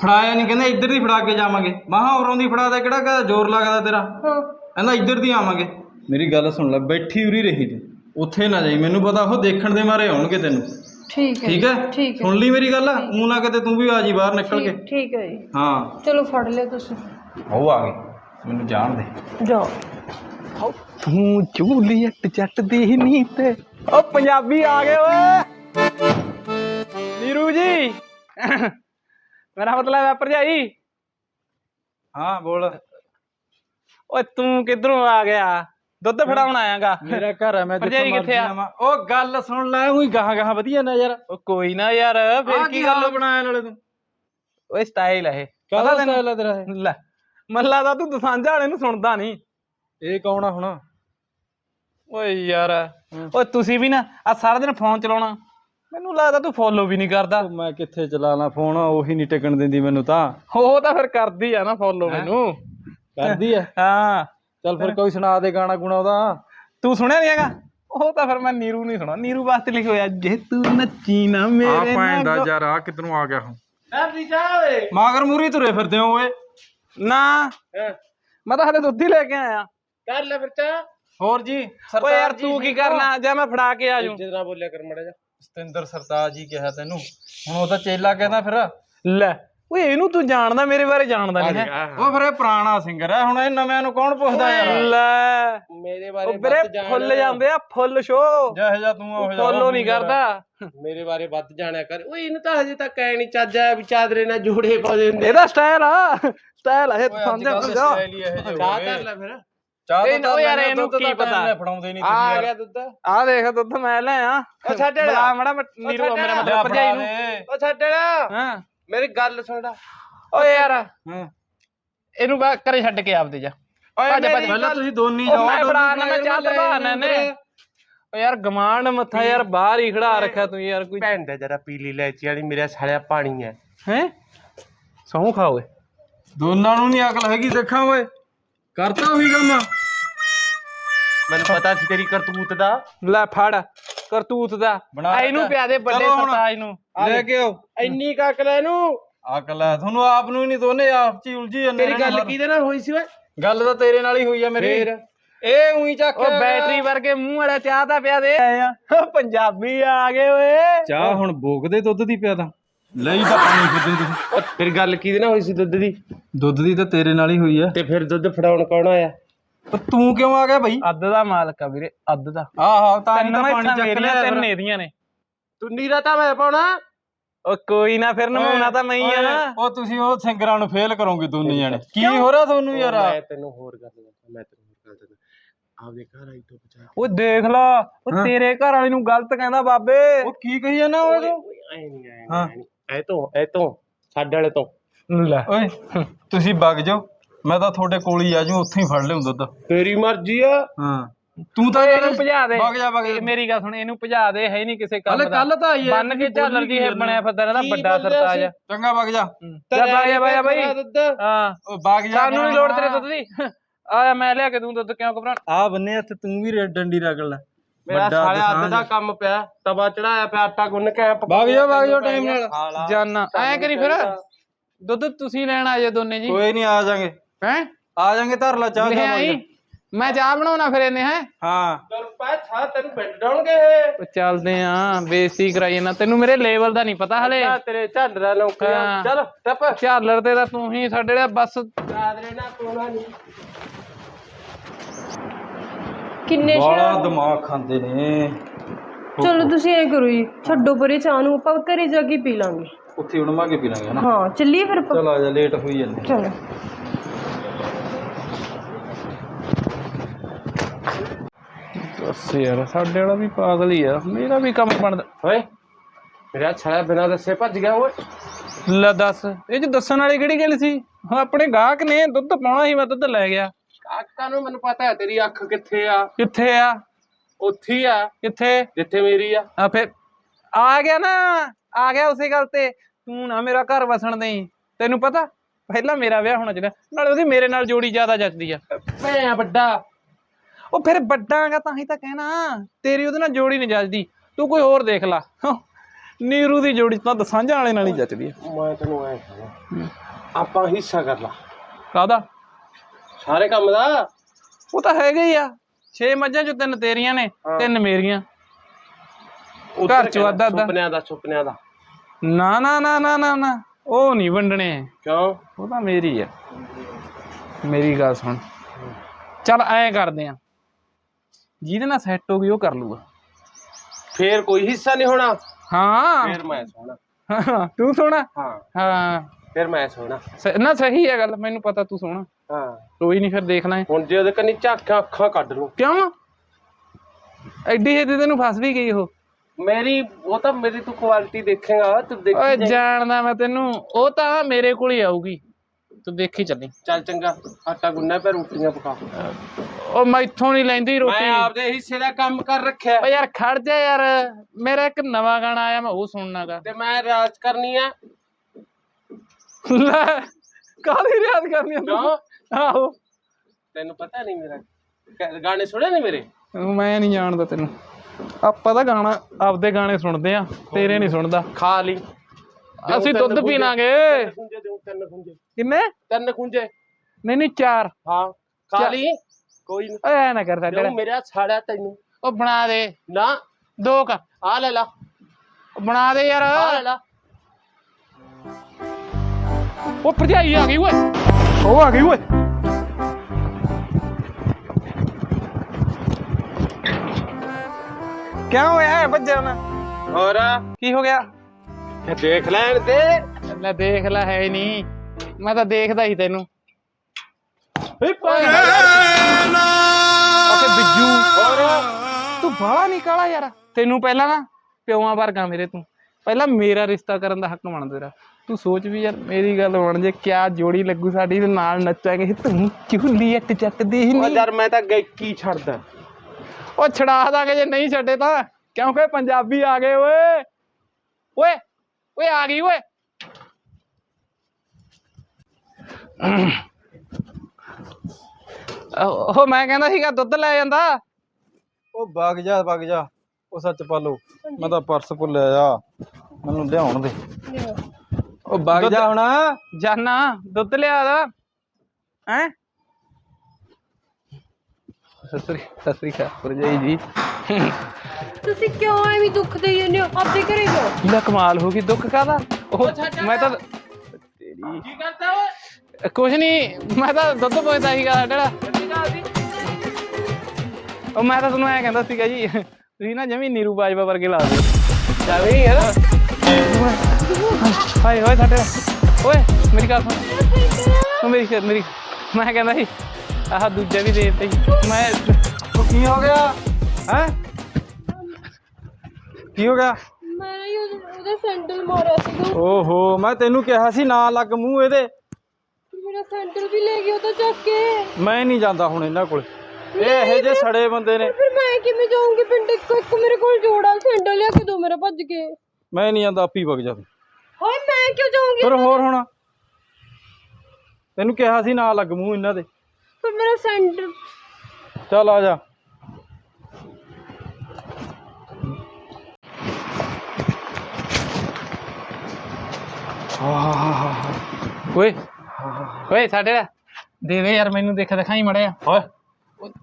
ਫੜਾਇਆ ਨਹੀਂ ਕਹਿੰਦਾ ਇੱਧਰ ਦੀ ਫੜਾ ਕੇ ਜਾਵਾਂਗੇ। ਮਹਾ ਉਰੋਂ ਦੀ ਫੜਾ ਦੇ ਕਿਹੜਾ ਕਿਹੜਾ ਜ਼ੋਰ ਲੱਗਦਾ ਤੇਰਾ? ਹਾਂ। ਕਹਿੰਦਾ ਇੱਧਰ ਦੀ ਆਵਾਂਗੇ। ਮੇਰੀ ਗੱਲ ਸੁਣ ਲੈ ਬੈਠੀ ਉਰੀ ਰਹੀ ਤੂੰ। ਉੱਥੇ ਨਾ ਜਾਈ ਮੈਨੂੰ ਪਤਾ ਉਹ ਦੇਖਣ ਦੇ ਮਾਰੇ ਆਉਣਗੇ ਤੈਨੂੰ। ਠੀਕ ਹੈ ਠੀਕ ਹੈ? ਠੀਕ ਹੈ। ਸੁਣ ਲਈ ਮੇਰੀ ਗੱਲ? ਊਂ ਨਾ ਕਿਤੇ ਤੂੰ ਵੀ ਆ ਜੀ ਬਾਹਰ ਨਿਕਲ ਕੇ। ਠੀਕ- ਠੀਕ ਹੈ ਜੀ। ਹਾਂ। ਚਲੋ ਫੜ ਲਿਓ ਤੁਸੀਂ। ਉਹ ਆ ਗਏ। ਮੈਨੂੰ ਜਾਣ ਦੇ। ਜਾਓ। ਤੂੰ ਜੂਲੀਅਟ ਜੱਟ ਦੀ ਨੀ ਤੇ। ਓ ਪੰਜਾਬੀ ਆ ਗਏ ਓਏ। ਨੀਰੂ ਜੀ। ਮੇਰਾ ਮਤਲਬ ਹੈ ਭਰਜਾਈ। ਹਾਂ ਬੋਲ। ਓਏ ਤੂੰ ਕਿੱਧਰੋਂ ਆ ਗਿਆ? ਦੁੱਧ ਫੜਾਉਣ ਆਇਆਗਾ। ਮੇਰਾ ਘਰ ਹੈ ਮੈਂ ਭਰਜਾਈ ਜਿੱਥੇ ਕਿੱਥੇ ਆ? ਮਰਜ਼ੀ ਆਵਾਂ। ਉਹ ਗੱਲ ਸੁਣ ਲੈ ਉਹੀ ਗਾਹਾਂ ਗਾਹਾਂ ਵਧੀਆ ਨਾ ਯਾਰ ਓ ਕੋਈ ਨਾ ਯਾਰ ਫਿਰ ਕੀ ਗੱਲ? ਬਣਾਇਆ ਨਾਲੇ ਤੂੰ? ਓਏ ਸਟਾਈਲ ਹੈ ਇਹ। ਕਾਹਦਾ ਆ ਤੇਰਾ ਇਹ? ਲੈ। ਮੱਲਾ ਦਾ ਤੂੰ ਦਸਾਂਝਾ ਵਾਲੇ ਨੂੰ ਸੁਣਦਾ ਨਹੀਂ। ਇਹ ਕੌਣ ਆ ਹੁਣ? ਓਏ ਯਾਰ ਓਏ ਤੁਸੀਂ ਵੀ ਨਾ ਆ ਸਾਰਾ ਦਿਨ ਫੋਨ ਚਲਾਉਣਾ। ਮੈਨੂੰ ਲੱਗਦਾ ਤੂੰ ਫੋਲੋ ਵੀ ਨਹੀਂ ਕਰਦਾ। ਉਹ ਮੈਂ ਕਿੱਥੇ ਚਲਾਣਾ ਫੋਨ ਉਹੀ ਨਹੀਂ ਟਿਕਣ ਦਿੰਦੀ ਮੈਨੂੰ ਤਾਂ। ਉਹ ਤਾਂ ਫਿਰ ਕਰਦੀ ਆ ਨਾ ਫੋਲੋ? ਮੈਨੂੰ। ਕਰਦੀ ਐ ਹਾਂ। ਚੱਲ ਫਿਰ ਕੋਈ ਸੁਣਾ ਦੇ ਗਾਣਾ ਗੁਣਾ ਉਹਦਾ। ਤੂੰ ਸੁਣਿਆ ਨਹੀਂ ਹੈਗਾ? ਉਹ ਤਾਂ ਫਿਰ ਮੈਂ ਨੀਰੂ ਨਹੀਂ ਸੁਣਾ। ਨੀਰੂ ਵਾਸਤੇ ਲਿਖਿਆ ਹੋਇਆ ਜੇ ਤੂੰ ਨੱਚੀ ਨਾ ਆ ਮੇਰੇ ਪੈਂਦਾ ਨਾਲ। ਯਾਰ ਆ ਕਿਧਰੋਂ ਆ ਗਿਆ ਹੁਣ। ਐ ਓਏ। ਮਾਗਰ ਮੂਰੀ ਤੁਰੇ ਫਿਰਦੇ ਹੋ ਓਏ। ਨਾ। ਮੈਂ ਤਾਂ ਹਲੇ ਦੁੱਧ ਹੀ ਲੈ ਕੇ ਆਇਆ। ਕਰ ਲੈ ਫਿਰ ਚਾ ਹੋਰ ਜੀ ਓਏ ਯਾਰ ਤੂੰ ਕੀ ਕਰਨਾ? ਜੇ ਮੈਂ ਫੜਾ ਕੇ ਆ ਜੂ ਜਿੱਦਾਂ ਬੋਲਿਆ ਕਰ ਮੜਾ ਜਾ ਸਤਿੰਦਰ ਸਰਤਾਜ ਜੀ ਕਿਹਾ ਤੈਨੂੰ। ਹੁਣ ਉਹ ਤਾਂ ਚੇਲਾ ਕਹਿੰਦਾ ਫਿਰ। ਲੈ। ਓਏ ਇਹਨੂੰ ਤੂੰ ਜਾਣਦਾ ਮੇਰੇ ਬਾਰੇ ਜਾਣਦਾ ਨਹੀਂ ਹੈ? ਉਹ ਫਿਰ ਇਹ ਪੁਰਾਣਾ ਸਿੰਗਰ ਹੈ ਹੁਣ ਇਹ ਨਵਿਆਂ ਨੂੰ ਕੌਣ ਪੁੱਛਦਾ ਯਾਰ? ਲੈ। ਮੇਰੇ ਉਹ ਬਾਰੇ ਵੀਰੇ ਵੱਧ ਫੁੱਲ ਜਾਂਦੇ ਆ ਫੁੱਲ ਸ਼ੋ ਜਿਹੇ ਜਾ ਤੂੰ ਉਹ ਫੋਲੋ ਨਹੀਂ ਕਰਦਾ। ਮੇਰੇ ਬਾਰੇ ਵੱਧ ਜਾਣਿਆ ਕਰ। ਓਏ ਇਹਨੂੰ ਤਾਂ ਹਜੇ ਤੱਕ ਐ ਨਹੀਂ ਚੱਜ ਆਇਆ ਵੀ ਚਾਦਰੇ ਨਾਲ ਜੋੜੇ ਪਾਉਂਦੇ ਹੁੰਦੇ ਇਹਦਾ ਸਟਾਈਲ ਆ। ਸਟਾਈਲ ਆ ਇਹ ਸਮਝਿਆ ਚਾਹ ਕਰ ਲੈ ਫਿਰ। ਚਾਹ ਇਹ ਨਾ ਯਾਰ ਇਹਨੂੰ ਕੀ ਪਤਾ? ਫੜਾਉਂਦੇ ਨਹੀਂ ਤੁਸੀਂ ਆ ਗਿਆ ਦੁੱਧ। ਆ ਦੇਖ ਦੁੱਧ ਮੈਂ ਲੈ ਆ। ਉਹ ਛੱਡ। ਬਲਾ ਮੜਾ ਨੀਰੂ ਮੇਰਾ। ਮਤਲਬ ਭਰਜਾਈ ਨੂੰ। ਓ ਛੱਡ। ਲੈ ਹਾਂ? ਮੇਰੀ ਗੱਲ ਸੁਣ ਲੈ। ਓਏ ਯਾਰ। ਹਾਂ। ਇਹਨੂੰ ਬਾ ਘਰੇ ਛੱਡ ਕੇ ਆਪਦੇ ਜਾ। ਓਏ ਭੱਜ, ਭੱਜ। ਪਹਿਲਾਂ ਤੁਸੀਂ ਦੋਨੀ ਜਾਓ ਮੈਂ ਫੜਾ ਨਾ ਮੈਂ ਬਣਾ ਕੇ ਬਣਾ ਨੇ ਓ ਯਾਰ ਗਮਾਂਡ ਮੱਥਾ ਯਾਰ ਬਾਹਰ ਹੀ ਖੜਾ ਰੱਖਿਆ ਤੂੰ ਯਾਰ ਕੋਈ। ਭੈਣ ਦਾ ਜਰਾ ਪੀਲੀ ਲੈਚੀ ਵਾਲੀ ਮੇਰਾ ਸਾਲਿਆ ਪਾਣੀ ਹੈ ਹੈ? ਸੌਂ ਖਾਓਏ ਦੋਨਾਂ ਨੂੰ ਨਹੀਂ ਅਕਲ ਹੈਗੀ ਦੇਖਾਂ ਓਏ। ਕਰਤਾ ਉਹੀ ਕੰਮ। ਮੈਨੂੰ ਪਤਾ ਸੀ ਤੇਰੀ ਕਰਤੂਤ ਦਾ। ਲੈ ਫੜ। ਕਰਤੂਤ ਦਾ। ਬਣਾ ਆ ਇਹਨੂੰ ਲੈ। ਪਿਆ ਦੇ ਵੱਡੇ ਚਲੋ ਹੁਣ। ਸਰਤਾਜ ਨੂੰ ਲੈ ਕੇ ਆਓ। ਇੰਨੀ ਕਾਕਲ ਇਹਨੂੰ। ਅਕਲ ਹੈ। ਤੁਹਾਨੂੰ ਆਪ ਨੂੰ ਹੀ ਨਹੀਂ ਦੋਨੇ ਆਪ ਚ ਹੀ ਉਲਝੀ ਜਾਂਦੇ ਤੇਰੀ ਗੱਲ ਕਿਹਦੇ ਨਾਲ ਹੋਈ ਸੀ ਓਏ? ਗੱਲ ਤਾਂ ਤੇਰੇ ਨਾਲ ਹੀ ਹੋਈ ਆ ਮੇਰੀ। ਫੇਰ? ਇਹ ਉਹੀ ਚੱਕ ਉਹ ਬੈਟਰੀ ਵਰਗੇ ਮੂੰਹ ਵਾਲਾ ਚਾਹ ਤਾਂ ਪਿਆ ਦੇ। ਆਏ ਆ। ਓ ਪੰਜਾਬੀ ਆ ਗਏ ਓਏ। ਚਾਹ ਹੁਣ ਬੋਕਦੇ ਦੁੱਧ ਦੀ ਪਿਆ ਤਾਂ। ਲਈ ਤਾਂ ਪਾਣੀ ਫਿਰਦੇ ਤੁਸੀਂ। ਓ ਫਿਰ ਗੱਲ ਕਿਹਦੇ ਨਾਲ ਹੋਈ ਸੀ ਦੁੱਧ ਦੀ? ਦੁੱਧ ਦੀ ਤਾਂ ਤੇਰੇ ਨਾਲ ਹੀ ਹੋਈ ਆ। ਤੇ ਫਿਰ ਦੁੱਧ ਫੜਾਉਣ ਕੌਣ ਆਇਆ? ਤੇ ਤੂੰ ਕਿਉਂ ਆ ਗਿਆ ਬਈ? ਅੱਧ ਦਾ ਮਾਲਕ ਆ ਵੀਰੇ ਅੱਧ ਦਾ। ਆਹ ਤਾਂ ਹੀ ਤਿੰਨ ਤਾਂ ਪਾਣੀ ਚੱਕ ਲਿਆ ਤਿੰਨ। ਇਹਦੀਆਂ ਨੇ। ਤੂੰ ਨੀਰਾ ਤਾਂ ਮੈਂ ਪਾਉਣਾ। ਉਹ ਕੋਈ ਨਾ ਫਿਰ ਨਮਾਉਣਾ ਤਾਂ ਮੈਂ ਹੀ ਆ। ਉਹ ਤੁਸੀਂ ਉਹ ਸਿੰਗਰਾਂ ਨੂੰ ਫੇਲ ਕਰੋਗੇ ਦੋਨੇ ਜਾਣੇ। ਕੀ ਹੋ ਰਿਹਾ ਤੁਹਾਨੂੰ ਯਾਰ? ਮੈਂ ਤੈਨੂੰ ਹੋਰ ਗੱਲ ਦੱਸਾਂ ਮੈਂ ਤੈਨੂੰ ਹੋਰ ਗੱਲ ਦੱਸਾਂ। ਆਪਦੇ ਘਰ ਆਈ ਤੋਂ ਬਚਾ ਉਹ ਦੇਖ ਲਾ ਉਹ ਤੇਰੇ ਘਰ ਵਾਲੇ ਨੂੰ ਗਲਤ ਕਹਿੰਦਾ ਬਾਬੇ। ਉਹ ਕੀ ਕਹੀ ਜਾਂਦਾ ਓਏ ਤੂੰ ਐ ਨਹੀਂ ਐ। ਨਹੀਂ ਐ ਤੋਂ ਐ ਤੋਂ ਸਾਡੇ ਵਾਲੇ ਤੋਂ। ਲੈ ਓਏ। ਤੁਸੀਂ ਵਗ ਜਾਓ। ਮੈਂ ਤਾਂ ਤੁਹਾਡੇ ਕੋਲ ਹੀ ਆ ਜਾਊਂ ਉੱਥੇ ਹੀ ਫੜ ਲਿਆਉਂ ਦੁੱਧ। ਤੇਰੀ ਮਰਜ਼ੀ ਆ। ਹਾਂ। ਤੂੰ ਤਾਂ ਇਹਨੂੰ ਭਜਾ ਦੇ। ਵਗ ਜਾ ਵਗ ਜਾ। ਇਹ ਮੇਰੀ ਗੱਲ ਸੁਣ ਇਹਨੂੰ ਭਜਾ ਦੇ ਹੈ ਨਹੀਂ ਕਿਸੇ ਕੰਮ ਹਲੇ ਦਾ। ਕੱਲ ਤਾਂ ਆਈ ਹੈ ਬੰਨ ਕੇ ਝਾਲਰ ਜੀ ਇਹ ਬਣਿਆ ਫਿਰਦਾ ਰਹਿੰਦਾ ਕੀ ਵੱਡਾ ਬੋਲਿਆ ਸਰਤਾਜ। ਸੀ? ਚੰਗਾ ਵਗ ਜਾ। ਜਾ ਬਾਇਆ ਬਾਇਆ ਬਾਈ। ਹਾਂ। ਓ ਵਗ ਜਾ ਸਾਨੂੰ ਨਹੀਂ ਲੋੜ ਤੇਰੇ ਦੁੱਧ ਦੀ ਆਇਆ ਮੈਂ ਲਿਆ ਕੇ ਦੂੰ ਦੁੱਧ ਕਿਉਂ ਘਬਰਾ ਆ ਬੰਨੇ ਤੇ ਤੂੰ ਵੀ ਰੇ- ਡੰਡੀ ਰਗੜ ਲੈ। ਮੇਰਾ ਸਾਲੇ ਅੱਧ ਦਾ ਕੰਮ ਪਿਆ ਤਵਾ ਚੜਾਇਆ ਪਿਆ ਆਟਾ ਗੁੰਨ ਕੇ ਵਗ ਜਾ ਵਗ ਜਾ ਟਾਈਮ ਨਾਲ। ਜਾਨਾ। ਐ ਕਰੀ ਫਿਰ। ਦੁੱਧ ਤੁਸੀਂ ਲੈਣ ਆ ਜੇ ਦੋਨੇ ਜੀ। ਕੋਈ ਨਹੀਂ ਆ ਜਾਾਂਗੇ। ਹੈ? ਆ ਜਾਾਂਗੇ ਧਰ ਲੈ ਚਾਹ ਲੈ ਆਈ। ਮੈਂ ਚਾਹ ਬਣਾਉਣਾ ਫਿਰ ਇਹਨੇ ਹੈ? ਹਾਂ। ਚੱਲ ਪੈ ਛਾ ਤੈਨੂੰ ਬਿੱਟ ਡਾਉਣਗੇ ਇਹ ਚੱਲਦੇ ਆ ਬੇਇੱਜ਼ਤੀ ਕਰਾਈ ਨਾ ਤੈਨੂੰ ਮੇਰੇ ਲੈਵਲ ਦਾ ਨਹੀਂ ਪਤਾ ਹਲੇ। ਆ ਤੇਰੇ ਝਾਲਰਾ ਨੌਕਰੀਆਂ ਹਾਂ। ਚੱਲ ਟੱਪ। ਝਾਲਰ ਤੇ ਤਾਂ ਤੂੰ ਹੀ ਸਾਡੇ ਲਈ ਬਸ। ਚਾਦਰੇ ਨਾ ਕੋਣਾ ਨਹੀਂ। ਕਿੰਨੇ ਬਾਲਾ ਸ਼ਹਿਰ ਦਿਮਾਗ ਖਾਂਦੇ ਨੇ। ਚਲੋ ਤੁਸੀਂ ਐ ਕਰੋ ਜੀ ਛੱਡੋ ਪਰੇ ਚਾਹ ਨੂੰ ਆਪਾਂ ਘਰੇ ਜਾ ਕੇ ਪੀ ਲਾਂਗੇ। ਉੱਥੇ ਉਣਮਾ ਕੇ ਪੀ ਲਾਂਗੇ ਹਨਾ ਹਾਂ ਚੱਲੀਏ ਫਿਰ ਆਪਾਂ। ਚਲ ਆ ਜਾ ਲੇਟ ਹੋਈ ਜਾਂਦੇ। ਚਲੋ। ਬਸ ਯਾਰ ਸਾਡੇ ਵਾਲਾ ਵੀ ਪਾਗਲ ਹੀ ਆ। ਮੇਰਾ ਵੀ ਕੰਮ ਬਣਦਾ ਓਏ ਮੇਰਾ ਛਾਲਾ ਬਿਨਾਂ ਦੱਸੇ ਭੱਜ ਗਿਆ ਓਏ। ਲੈ ਦੱਸ ਇਹ ਚ ਦੱਸਣ ਵਾਲੀ ਕਿਹੜੀ ਗੱਲ ਸੀ? ਹੁਣ ਆਪਣੇ ਗਾਹਕ ਨੇ ਦੁੱਧ ਪਾਉਣਾ ਸੀ ਮੈਂ ਦੁੱਧ ਲੈ ਗਿਆ। ਕਾਕਾ ਨੂੰ ਮੈਨੂੰ ਪਤਾ ਹੈ ਤੇਰੀ ਅੱਖ ਕਿੱਥੇ ਆ? ਕਿੱਥੇ ਆ? ਉੱਥੇ ਹੀ ਆ। ਕਿੱਥੇ? ਜਿੱਥੇ ਮੇਰੀ ਆ। ਆ ਫਿਰ ਆ ਗਿਆ ਨਾ ਆ ਗਿਆ ਉਸੇ ਗੱਲ ਤੇ। ਤੂੰ ਨਾ ਮੇਰਾ ਘਰ ਵਸਣ ਦੇਈ। ਤੈਨੂੰ ਪਤਾ ਪਹਿਲਾਂ ਮੇਰਾ ਵਿਆਹ ਹੋਣਾ ਚਾਹੀਦਾ ਨਾਲੇ ਉਹਦੀ ਮੇਰੇ ਨਾਲ ਜੋੜੀ ਜ਼ਿਆਦਾ ਜੱਚਦੀ ਆ। ਮੈਂ ਵੱਡਾ ਉਹ ਫਿਰ ਵੱਡਾਂਗਾ ਤਾਂ ਹੀ ਤਾਂ ਕਹਿਣਾ ਤੇਰੀ ਉਹਦੇ ਨਾਲ ਜੋੜੀ ਨਹੀਂ ਜੱਚਦੀ ਤੂੰ ਕੋਈ ਹੋਰ ਦੇਖ ਲਾ। ਨੀਰੂ ਦੀ ਜੋੜੀ ਤਾਂ ਦਸਾਂਝਾਂ ਵਾਲੇ ਨਾਲ ਹੀ ਜੱਚਦੀ ਆ। ਮੈਂ ਤੈਨੂੰ ਐ ਕਹਾਂ ਆਪਾਂ ਹਿੱਸਾ ਕਰ ਲਾ। ਕਾਹਦਾ? ਸਾਰੇ ਕੰਮ ਦਾ? ਉਹ ਤਾਂ ਹੈਗਾ ਹੀ ਆ। ਛੇ ਮੱਝਾਂ ਚੋਂ ਤਿੰਨ ਤੇਰੀਆਂ ਨੇ ਤਿੰਨ ਮੇਰੀਆਂ। ਘਰ ਚੋਂ ਅੱਧਾ ਅੱਧਾ। ਸੁਪਨਿਆਂ ਦਾ ਸੁਪਨਿਆਂ ਦਾ। ਨਾ ਨਾ ਨਾ ਨਾ ਨਾ ਨਾ। ਉਹ ਨਹੀਂ ਵੰਡਣੇ। ਕਿਉਂ? ਉਹ ਤਾਂ ਮੇਰੀ ਆ। ਮੇਰੀ ਗੱਲ ਸੁਣ। ਚੱਲ ਐਂ ਕਰਦੇ ਆ। ਜਿਹਦੇ ਨਾਲ ਸੈੱਟ ਹੋ ਗਈ ਉਹ ਕਰ ਲੂਗਾ ਫੇਰ ਕੋਈ ਹਿੱਸਾ ਨਹੀਂ ਹੋਣਾ। ਹਾਂ। ਫੇਰ ਮੈਂ ਸੋਣਾ ਹਾਂ, ਤੂੰ ਸੋਣਾ ਹਾਂ। ਹਾਂ। ਫੇਰ ਮੈਂ ਸੋਣਾ ਸ- ਨਾ ਸਹੀ ਹੈ ਗੱਲ ਮੈਨੂੰ ਪਤਾ ਤੂੰ ਸੋਣਾ ਹਾਂ। ਕੋਈ ਨਹੀਂ ਫਿਰ ਦੇਖ ਲੈ। ਹੁਣ ਜੇ ਉਹਦੇ ਕੰਨੀ ਝਾਕਾਂ ਅੱਖਾਂ ਕੱਢ ਲੂੰ ਕਿਉਂ? ਐਡੀ ਛੇਤੀ ਤੈਨੂੰ ਫਸ ਵੀ ਗਈ ਉਹ। ਮੇਰੀ ਉਹ ਤਾਂ ਮੇਰੀ ਤੂੰ ਕੁਆਲਿਟੀ ਦੇਖੇਗਾ ਤੂੰ ਦੇਖੀ ਓਏ। ਜਾਣਦਾ ਮੈਂ ਤੈਨੂੰ। ਉਹ ਤਾਂ ਮੇਰੇ ਕੋਲ ਹੀ ਆਊਗੀ। ਤੂੰ ਦੇਖੀ ਚੱਲੀ। ਚੱਲ ਚੰਗਾ ਆਟਾ ਗੁੰਨਾ ਪੈ ਰੋਟੀਆਂ ਪਕਾ। ਉਹ ਮੈਥੋਂ ਨਹੀਂ ਲੈਂਦੀ ਰੋਟੀ। ਮੈਂ ਆਪਦੇ ਹਿੱਸੇ ਦਾ ਕੰਮ ਕਰ ਰੱਖਿਆ। ਓ ਯਾਰ ਖੜ ਜਾ ਯਾਰ ਮੇਰਾ ਇੱਕ ਨਵਾਂ ਗਾਣਾ ਆਇਆ ਮੈਂ ਉਹ ਸੁਣਨਾਗਾ। ਤੇ ਮੈਂ ਰਾਜ ਕਰਨੀ ਆ। ਲੈ ਕਾਹਦੀ ਰਿਆਜ਼ ਕਰਨੀ ਆ ਤੂੰ? ਕਿਉਂ? ਆਹੋ। ਤੈਨੂੰ ਪਤਾ ਨਹੀਂ ਮੇਰਾ। ਗ- ਗਾਣੇ ਸੁਣੇ ਨੇ ਮੇਰੇ? ਮੈਂ ਨਹੀਂ ਜਾਣਦਾ ਤੈਨੂੰ। ਆਪਾਂ ਤਾਂ ਗਾਣਾ ਆਪਦੇ ਗਾਣੇ ਸੁਣਦੇ ਆ ਤੇਰੇ ਨਹੀਂ ਸੁਣਦਾ। ਖਾ ਲਈ। ਅਸੀਂ ਦੁੱਧ ਪੀ ਲਾਂਗੇ ਖੁੰਝੇ ਦਿਉ ਤਿੰਨ ਖੁੰਝੇ। ਕਿੰਨੇ? ਤਿੰਨ ਖੁੰਝੇ। ਨਹੀਂ ਨਹੀਂ ਚਾਰ। ਹਾਂ ਖਾ। ਲਈ ਕੋਈ ਨਹੀਂ ਓਏ ਐ ਨਾ ਕਰ ਸਾਡੇ ਮੇਰਾ ਛਾੜਿਆ ਤੈਨੂੰ। ਉਹ ਬਣਾ ਦੇ। ਨਾ। ਦੋ ਕ। ਆ ਲੈ ਲਾ। ਬਣਾ ਦੇ ਯਾਰ। ਆ ਲੈ ਲਾ। ਉਹ ਭਰਜਾਈ ਆ ਗਈ ਓਏ। ਉਹ ਆ ਗਈ ਓਏ। ਕਿਉਂ ਹੋਇਆ ਹੈ ਭੱਜਿਆ ਨਾ ਹੋਰ। ਕੀ ਹੋ ਗਿਆ? ਤੇ ਦੇਖ ਲੈਣ ਦੇ ਲੈ ਦੇਖ ਲੈ ਹੈ ਹੀ ਨਹੀਂ। ਮੈਂ ਤਾਂ ਦੇਖਦਾ ਹੀ ਤੈਨੂੰ। ਓਏ ਓਕੇ ਬਿੱਜੂ। ਤੂੰ ਬਾਹਲਾ ਨਹੀਂ ਕਾਲਾ ਯਾਰ। ਤੈਨੂੰ ਪਹਿਲਾਂ ਨਾ ਪਿਓਾਂ ਵਰਗਾ ਮੇਰੇ ਤੂੰ। ਪਹਿਲਾਂ ਮੇਰਾ ਰਿਸ਼ਤਾ ਕਰਨ ਦਾ ਹੱਕ ਬਣਦਾ ਤੇਰਾ ਤੂੰ ਸੋਚ ਵੀ ਯਾਰ ਮੇਰੀ ਗੱਲ ਬਣ ਜੇ ਕਿਆ ਜੋੜੀ ਲੱਗੂ ਸਾਡੀ ਤੇ ਨਾਲ ਨੱਚਾਂਗੇ। ਤੂੰ ਚੁੱਲੀ ਅੱਟ ਚੱਟਦੀ ਉਹ ਨਹੀਂ ਯਾਰ ਮੈਂ ਤਾਂ ਗਾਇਕੀ ਛੱਡਦਾ। ਉਹ ਛੜਾ ਦਾਂਗੇ ਜੇ ਨਹੀਂ ਛੱਡੇ ਤਾਂ। ਕਿਉਂਕਿ ਪੰਜਾਬੀ ਆ ਗਏ ਓਏ। ਓਏ ਓਏ ਆ ਗਈ ਓਏ। ਉਹ ਮੈਂ ਕਹਿੰਦਾ ਸੀਗਾ ਦੁੱਧ ਲੈ ਜਾਂਦਾ। ਉਹ ਵਗ ਜਾ ਵਗ ਜਾ। ਉਹ ਸੱਚ ਪਾਲੋ ਮੈਂ ਤਾਂ ਪਰਸ ਭੁੱਲਿਆ ਆ। ਮੈਨੂੰ ਲਿਆਉਣ ਦੇ। ਉਹ ਵਗ ਜਾ ਹੁਣ। ਜਾਨਾ ਦੁੱਧ ਲਿਆ ਦਾ। ਹੈ? ਸਸਰੀ ਸਸਰੀ ਖਾ ਪਰਜਾਈ ਜੀ। ਤੁਸੀਂ ਕਿਉਂ ਐਵੇਂ ਦੁੱਖ ਦੇਈ ਜਾਂਦੇ ਹੋ? ਆਪਦੇ ਘਰੇ ਜਾਓ। ਲੈ ਕਮਾਲ ਹੋ ਗਈ ਦੁੱਖ ਕਾਦਾ ਉਹ ਮੈਂ ਤਾਂ ਤੇਰੀ ਕੀ ਕਰਦਾ ਓਏ? ਕੁਛ ਨਹੀਂ ਮੈਂ ਤਾਂ ਦੁੱਧ ਪੁੱਛਦਾ ਸੀਗਾ ਸਾਡੇ ਨਾਲ ਉਹ ਮੈਂ ਤਾਂ ਤੁਹਾਨੂੰ ਐਂ ਕਹਿੰਦਾ ਸੀਗਾ ਜੀ ਤੁਸੀਂ ਨਾ ਜਮੀ ਨੀਰੂ ਬਾਜਵਾ ਵਰਗੇ ਲਾ ਦਿਓ। ਜਾਵੇ ਯਾਰ। ਹਾਏ ਹੋਏ ਸਾਡੇ। ਓਏ ਮੇਰੀ ਗੱਲ ਸੁਣ। ਉਹ ਮੇਰੀ ਸ਼ਰ- ਮੇਰੀ ਮੈਂ ਕਹਿੰਦਾ ਸੀ ਆਹ ਦੂਜਾ ਵੀ ਦੇ ਦਿੱਤੇ ਸੀ। ਮੈਂ ਉਹ ਕੀ ਹੋ ਗਿਆ? ਹੈ? ਕੀ ਹੋ ਗਿਆ? ਮੈਂ ਹੀ ਉਹਦੇ ਸੈਂਡਲ ਮਾਰਿਆ ਸੀ ਓਹੋ ਮੈਂ ਤੈਨੂੰ ਕਿਹਾ ਸੀ ਨਾ ਲੱਗ ਮੂੰਹ ਇਹਦੇ। ਮੇਰਾ ਸੈਂਡਲ ਵੀ ਲੈ ਗਿਆ ਉਹ ਤਾਂ ਚੱਕ ਕੇ। ਮੈਂ ਨਹੀਂ ਜਾਂਦਾ ਹੁਣ ਇਹਨਾਂ ਕੋਲ। ਇਹ ਇਹੋ ਜਿਹੇ ਸੜੇ ਬੰਦੇ ਨੇ। ਫਿਰ ਮੈਂ ਕਿਵੇਂ ਜਾਊਂਗੀ ਪਿੰਡ? ਇੱਕ ਇੱਕ ਮੇਰੇ ਕੋਲ ਜੋੜਾ ਸੈਂਡਲ ਲਿਆ ਕੇ ਦੋ ਮੇਰਾ ਭੱਜ ਕੇ। ਮੈਂ ਨਹੀਂ ਜਾਂਦਾ ਆਪੀ ਵਗ ਜਾ ਤੂੰ। ਹਾਏ ਮੈਂ ਕਿਉਂ ਜਾਊਂਗੀ ਫਿਰ ਹੋਰ ਹੁਣ। ਤੈਨੂੰ ਕਿਹਾ ਸੀ ਨਾ ਲੱਗ ਮੂੰਹ ਇਹਨਾਂ ਦੇ। ਫਿਰ ਮੇਰਾ ਸੈਂਡਲ ਚੱਲ ਆ ਜਾ। ਓਏ। ਓਏ ਸਾਡੇ ਦਾ। ਦੇ ਦੇ ਯਾਰ ਮੈਨੂੰ ਦੇਖ ਦਿਖਾਈ ਮੜਿਆ ਓਏ।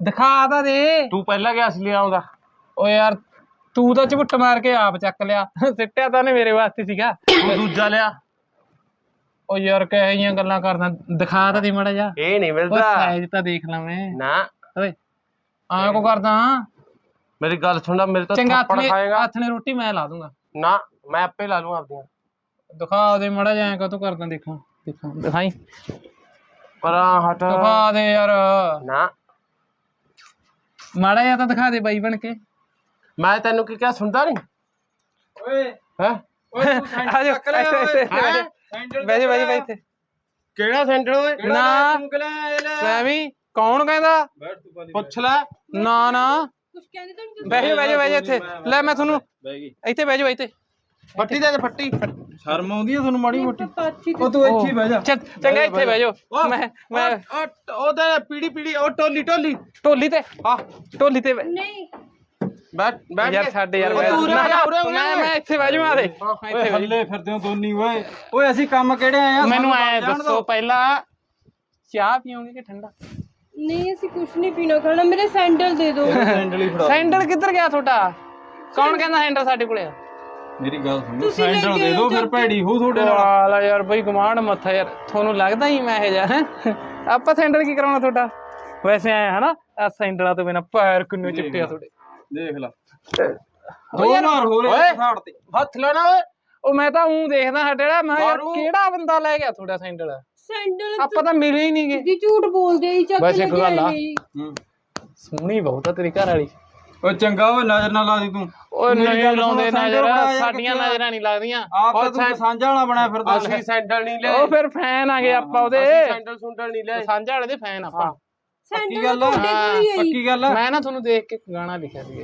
ਦਿਖਾ ਤਾਂ ਦੇ। ਤੂੰ ਪਹਿਲਾਂ ਗਿਆ ਸੀ ਲਿਆਉਂਦਾ ਓ ਯਾਰ ਤੂੰ ਤਾਂ ਝੁੱਟ ਮਾਰ ਕੇ ਆਪ ਚੱਕ ਲਿਆ। ਸਿੱਟਿਆ ਤਾਂ ਨੇ ਮੇਰੇ ਵਾਸਤੇ ਸੀਗਾ। ਤੂੰ ਦੂਜਾ ਲਿਆ। ਓ ਯਾਰ ਕਿਹੋ ਗੱਲਾਂ ਕਰਦਾ। ਦਿਖਾ ਤਾਂ ਦੇ ਮੜਾ ਜਾ ਇਹ ਨਹੀਂ ਓ ਮਿਲਦਾ ਸਾਈਜ਼ ਤਾਂ ਦੇਖ ਲਾਂ ਮੈਂ। ਨਾ। ਓਏ ਆ ਕੋ ਕਰਦਾ। ਮੇਰੀ ਗੱਲ ਸੁਣਦਾ ਮੇਰੇ ਤੋਂ ਥੱਪੜ ਖਾਏਗਾ। ਹੱਥ ਨੇ ਰੋਟੀ ਮੈਂ ਲਾ ਦੂੰਗਾ। ਨਾ ਮੈਂ ਆਪੇ ਲਾ ਲੂੰ ਆਪਦੀਆਂ। ਦਿਖਾ ਦੇ ਮੜਾ ਜਾ ਕਾ ਤੂੰ ਕਰਦਾ ਦੇਖਾਂ। ਦੇਖਾਂ ਦਿਖਾਈ। ਪਰ ਹਟ। ਦਿਖਾ ਦੇ ਯਾਰ। ਨਾ। ਮਾੜਾ ਜਿਹਾ ਤਾਂ ਦਿਖਾ ਦੇ ਬਾਈ ਬਣ ਕੇ। ਮੈਂ ਤੈਨੂੰ ਕੀ ਕਿਹਾ ਸੁਣਦਾ ਨਹੀਂ ਓਏ। ਹੈ? ਓਏ ਤੂੰ ਚੱਕ ਇੱਥੇ। ਇੱਥੇ ਇੱਥੇ ਕਿਹੜਾ ਸੈਂਟਰ ਓਏ? ਕਿਹੜਾ ਨਾ। ਲੈ। ਕੌਣ ਕਹਿੰਦਾ? ਬੈਠ ਤੂੰ ਪਾਲੀ ਪੁੱਛ ਲੈ। ਨਾ ਨਾ। ਕੁਝ ਕਹਿੰਦੇ ਤਾਂ ਬਹਿ ਜਾ ਬਹਿ ਜਾ ਬਹਿ ਜਾ ਇੱਥੇ। ਲੈ ਮੈਂ ਤੁਹਾਨੂੰ ਬਹਿ ਗਈ। ਇੱਥੇ ਬਹਿ ਜਾ ਇੱਥੇ। ਫੱਟੀ ਦੇ ਫੱਟੀ। ਸ਼ਰਮ ਆਉਂਦੀ ਆ ਤੁਹਾਨੂੰ ਮਾੜੀ ਮੋਟੀ? ਉਹ ਤੂੰ ਇੱਥੇ ਹੀ ਬਹਿ ਜਾ। ਚੱਲ ਚੰਗਾ ਇੱਥੇ ਬਹਿ ਜਾਓ। ਮੈਂ ਮੈਂ ਉਹਦਾ ਪੀੜੀ ਪੀੜੀ ਉਹ ਟੋਲੀ ਟੋਲੀ। ਢੋਲੀ ਤੇ? ਆ ਢੋਲੀ ਤੇ ਬਹਿ- ਨਹੀਂ। ਬੈਠ ਬੈਠ ਯਾਰ। ਸਾਡੇ ਯਾਰ ਉਰੇ ਨਾ, ਉਰੇ ਮੈਂ। ਮੈਂ ਇੱਥੇ ਬਹਿ ਜਾਵਾਂ ਦੇ। ਓਏ ਇੱਥੇ ਬਹਿ ਹੱਲੇ ਫਿਰਦੇ ਹੋ ਦੋਨੀ ਓਏ। ਓਏ ਅਸੀਂ ਕੰਮ ਕਿਹੜੇ ਆਏ ਆ? ਮੈਨੂੰ ਐ ਦੱਸੋ। ਪਹਿਲਾਂ ਚਾਹ ਪੀਓਗੇ ਕਿ ਠੰਡਾ? ਨਹੀਂ ਅਸੀਂ ਕੁਝ ਨਹੀਂ ਪੀਣਾ ਖਾਣਾ। ਮੇਰੇ ਸੈਂਡਲ ਦੇ ਦਿਓ। ਸੈਂਡਲ ਹੀ ਫੜਾ ਸੈਂਡਲ ਕਿੱਧਰ ਗਿਆ ਤੁਹਾਡਾ? ਕੌਣ ਕਹਿੰਦਾ ਸੈਂਡਲ ਸਾਡੇ ਕੋਲੇ ਆ? ਮੇਰੀ ਗੱਲ ਸੁਣੋ ਤੁਸੀਂ ਲੈ ਦੇ ਦਿਓ ਫਿਰ। ਭੈੜੀ ਹੋ ਤੁਹਾਡੇ ਨਾਲ। ਵਾਲਾ ਯਾਰ ਬਈ ਗਮਾਂਡ ਮੱਥਾ ਯਾਰ ਤੁਹਾਨੂੰ ਲੱਗਦਾ ਹੀ ਮੈਂ ਇਹ ਜਾ ਹੈ? ਆਪਾਂ ਸੈਂਡਲ ਕੀ ਕਰਾਉਣਾ ਤੁਹਾਡਾ? ਵੈਸੇ ਆਇਆ ਹਨਾ? ਆ ਸੈਂਡਲਾਂ ਤੋਂ ਬਿਨਾ ਪੈਰ ਕਿੰਨੇ ਚਿੱਟੇ ਆ ਤੁਹਾਡੇ। ਦੇਖ ਲੈ। ਦੋ ਮਾਰ ਹੋ ਰਹੇ ਓਏ। ਤੇ। ਹੱਥ ਲਾਣਾ ਓਏ! ਉਹ ਮੈਂ ਤਾਂ ਉਂ ਦੇਖਦਾ ਜਿਹੜਾ ਮੈਂ ਯਾਰ ਮਾਰੂ। ਕਿਹੜਾ ਬੰਦਾ ਲੈ ਗਿਆ ਤੁਹਾਡਾ ਸੈਂਡਲ? ਸੈਂਡਲ ਆਪਾਂ ਤਾਂ ਮਿਲੇ ਹੀ ਨਹੀਂਗੇ ਦੀ ਝੂਠ ਬੋਲਦੇ ਹੀ ਚੱਕ ਬਸ ਇੱਕ ਲੈ ਗੱਲ ਆ। ਹੂੰ। ਸੋਹਣੀ ਬਹੁਤ ਆ ਤੇਰੀ ਘਰ ਵਾਲੀ। ਓਏ ਚੰਗਾ ਓਏ ਨਜ਼ਰ ਨਾ ਲਾ ਦੀ ਤੂੰ। ਮੇਰੀ ਨਹੀਂ ਗੱਲ ਲਾਉਂਦੇ ਸੁਣੋ, ਨਜ਼ਰ ਸੈਂਡਲ ਯਾਰ ਸਾਡੀਆਂ ਕਿੱਥੇ ਆ? ਨਜ਼ਰਾਂ ਨਹੀਂ ਲੱਗਦੀਆਂ। ਆਪ ਤਾਂ ਤੂੰ ਸਾਂਝਾ ਵਾਲਾ ਬਣਿਆ ਫਿਰਦਾ ਅਸੀਂ ਸੈਂਡਲ ਨਹੀਂ ਲੈ ਉਹ ਫਿਰ ਫੈਨ ਆ ਗਏ ਆਪਾਂ ਉਹਦੇ। ਅਸੀਂ ਸੈਂਡਲ ਸੁੰਡਲ ਨਹੀਂ ਲੈ ਸਾਂਝਾ ਵਾਲੇ ਦੇ ਫੈਨ ਆਪਾਂ। ਪੱਕੀ ਸੈਂਡਲ ਗੱਲ ਆ? ਤੁਹਾਡੇ ਕੋਲ ਹੀ ਆਈ ਪੱਕੀ ਗੱਲ ਆ? ਮੈਂ ਨਾ ਤੁਹਾਨੂੰ ਦੇਖ ਕੇ ਗਾਣਾ ਲਿਖਿਆ ਸੀ।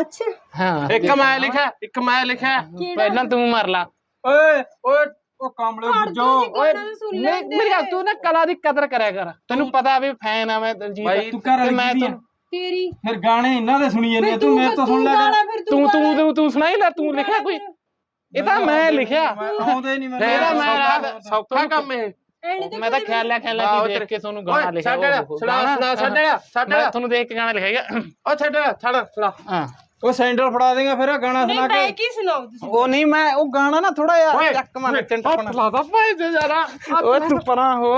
ਅੱਛਾ। ਹਾਂ ਇੱਕ ਮੈਂ ਲਿਖਿਆ ਇੱਕ ਮੈਂ ਲਿਖਿਆ। ਪਹਿਲਾਂ ਤੂੰ ਮਰ ਲਾ। ਓਏ ਓਏ ਉਹ ਕਾਮਲੇ ਬੁੱਝੋ। ਓਏ ਨਹੀਂ। ਮੇਰੀ ਗੱਲ ਤੂੰ ਨਾ ਕਲਾ ਦੀ ਕਦਰ ਕਰਿਆ ਕਰ। ਤੈਨੂੰ ਪਤਾ ਵੀ ਫੈਨ ਆ ਮੈਂ ਦਲਜੀਤ। ਤੂੰ ਘਰ ਵਾਲੀ ਮੈਂ ਕਿਹਦੀ ਆ? ਤੈਨੂੰ- ਤੇਰੀ। ਫਿਰ ਗਾਣੇ ਇਹਨਾਂ ਦੇ ਸੁਣੀ ਜਾਂਦੇ ਤੂੰ ਮੇਰੇ ਤੋਂ ਸੁਣ ਲੈ ਕਰ ਤੂੰ ਤੂੰ ਤੂੰ ਤੂੰ ਸੁਣਾਈ ਲੈ ਤੂੰ ਲਿਖਿਆ ਕੋਈ? ਇਹ ਤਾਂ ਮੈਂ ਲਿਖਿਆ। ਮੈਂ ਆਉਂਦੇ ਨਹੀਂ ਮੈਨੂੰ ਇਹਦਾ ਮੈਂ ਰਾਤ ਸੌਖਾ ਕੰਮ ਇਹ। ਮੈਂ ਤਾਂ ਖਿਆਲ ਲਿਆ ਖਿਆਲ ਆਹੋ ਲਿਆ ਤੇਰੇ- ਦੇਖ ਕੇ ਤੁਹਾਨੂੰ ਗਾਣਾ ਲਿਖਿਆ ਛੱਡ ਲੈ, ਛੱਡ ਲੈ, ਛੱਡ ਮੈਂ ਲੈ। ਤੁਹਾਨੂੰ ਦੇਖ ਕੇ ਗਾਣਾ ਲਿਖਿਆ ਉਹ ਛੱਡ ਛੱਡ ਸੁਣਾ। ਹਾਂ। ਉਹ ਸੈਂਡਲ ਫੜਾ ਦੇਗਾ ਫਿਰ ਗਾਣਾ ਸੁਣਾ ਨਹੀਂ ਕੇ। ਬੈ ਕੀ ਸੁਣਾਓ ਤੁਸੀਂ? ਉਹ ਨਹੀਂ ਮੈਂ ਉਹ ਗਾਣਾ ਨਾ ਥੋੜਾ ਜਿਹਾ ਚੱਕ ਮਾਰ ਚੰਟ ਹੱਥ ਲਾਦਾ ਭਾਈ ਤੇ ਜਰਾ ਓਏ ਤੂੰ ਪਰਾਂ ਹੋ।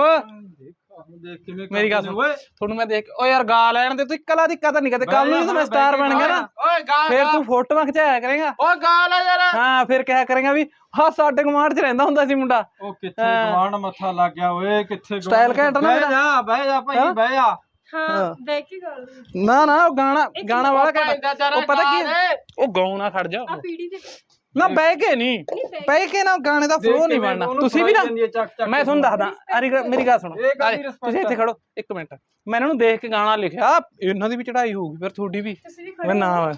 ਮੇਰੀ ਗੱਲ ਸੁਣ। ਤੁਹਾਨੂੰ ਮੈਂ ਦੇਖ ਓ ਯਾਰ ਗਾ ਲੈਣ ਦੇ ਤੂੰ ਕਲਾ ਦੀ ਕਦਰ ਨਹੀਂ ਕਰਦੇ ਕੱਲ ਨੂੰ ਜਦੋਂ ਮੈਂ ਸਟਾਰ ਬਣ ਗਿਆ ਨਾ ਓਏ ਗਾ ਫਿਰ ਤੂੰ ਫੋਟੋਆਂ ਖਿਚਾਇਆ ਕਰੇਗਾ। ਓਏ ਗਾ ਲੈ ਯਾਰ। ਹਾਂ ਫਿਰ ਕਿਹਾ ਕਰੇਗਾ ਵੀ ਹਾਂ ਸਾਡੇ ਗਮਾਂਡ 'ਚ ਰਹਿੰਦਾ ਹੁੰਦਾ ਸੀ ਮੁੰਡਾ। ਉਹ ਕਿੱਥੇ ਗਵਾਂਡ ਮੱਥਾ ਲੱਗ ਗਿਆ ਓਏ ਕਿੱਥੇ Style ਘੈਂਟ ਨਾ ਬਹਿ। ਜਾ ਬਹਿ ਜਾ ਭਾਈ ਬਹਿ ਜਾ। ਹਾਂ ਬੈ ਕੀ ਗੱਲ ਨਾ ਨਾ ਉਹ ਗਾਣਾ ਗਾਣਾ ਵਾਲਾ ਘੱਟ ਉਹ ਪਤਾ ਕੀ। ਉਹ ਗਾਉਣਾ ਖੜ ਜਾ। ਆ ਪੀੜੀ ਦੇ ਨਾ ਬਹਿ ਕੇ ਨਹੀਂ ਬਹਿ ਕੇ ਨਾ ਗਾਣੇ ਦਾ ਫਲੋ ਨਹੀਂ ਬਣਨਾ। ਤੁਸੀਂ ਵੀ ਨਾ ਮੈਂ ਤੁਹਾਨੂੰ ਦੱਸਦਾ ਮੇਰੀ ਗੱਲ ਸੁਣੋ। ਤੁਸੀਂ ਇੱਥੇ ਖੜੋ ਇੱਕ ਮਿੰਟ। ਮੈਂ ਇਹਨਾਂ ਨੂੰ ਦੇਖ ਕੇ ਗਾਣਾ ਲਿਖਿਆ। ਇਹਨਾਂ ਦੀ ਵੀ ਚੜਾਈ ਹੋਊਗੀ ਫਿਰ ਤੁਹਾਡੀ ਵੀ। ਮੈਂ ਨਾ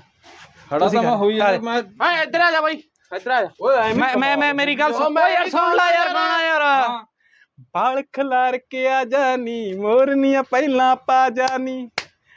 ਖੜਾ ਤਾਂ ਮੈਂ ਹੋਈ ਜਾਂਦਾ ਮੈਂ ਓਏ ਇੱਧਰ ਆ ਜਾ ਬਾਈ। ਇੱਧਰ ਆ ਜਾ। ਓਏ ਮੈਂ ਮੈਂ ਮੈਂ ਮੇਰੀ ਗੱਲ ਸੁਣ ਓ ਯਾਰ ਸੁਣ ਲੈ ਯਾਰ ਗਾਣਾ ਯਾਰ। ਬਾਲ ਖਲਾਰ ਕੇ ਆ ਜਾਨੀ ਮੋਰਨੀਆਂ ਪਹਿਲਾਂ ਪਾ ਜਾਨੀ।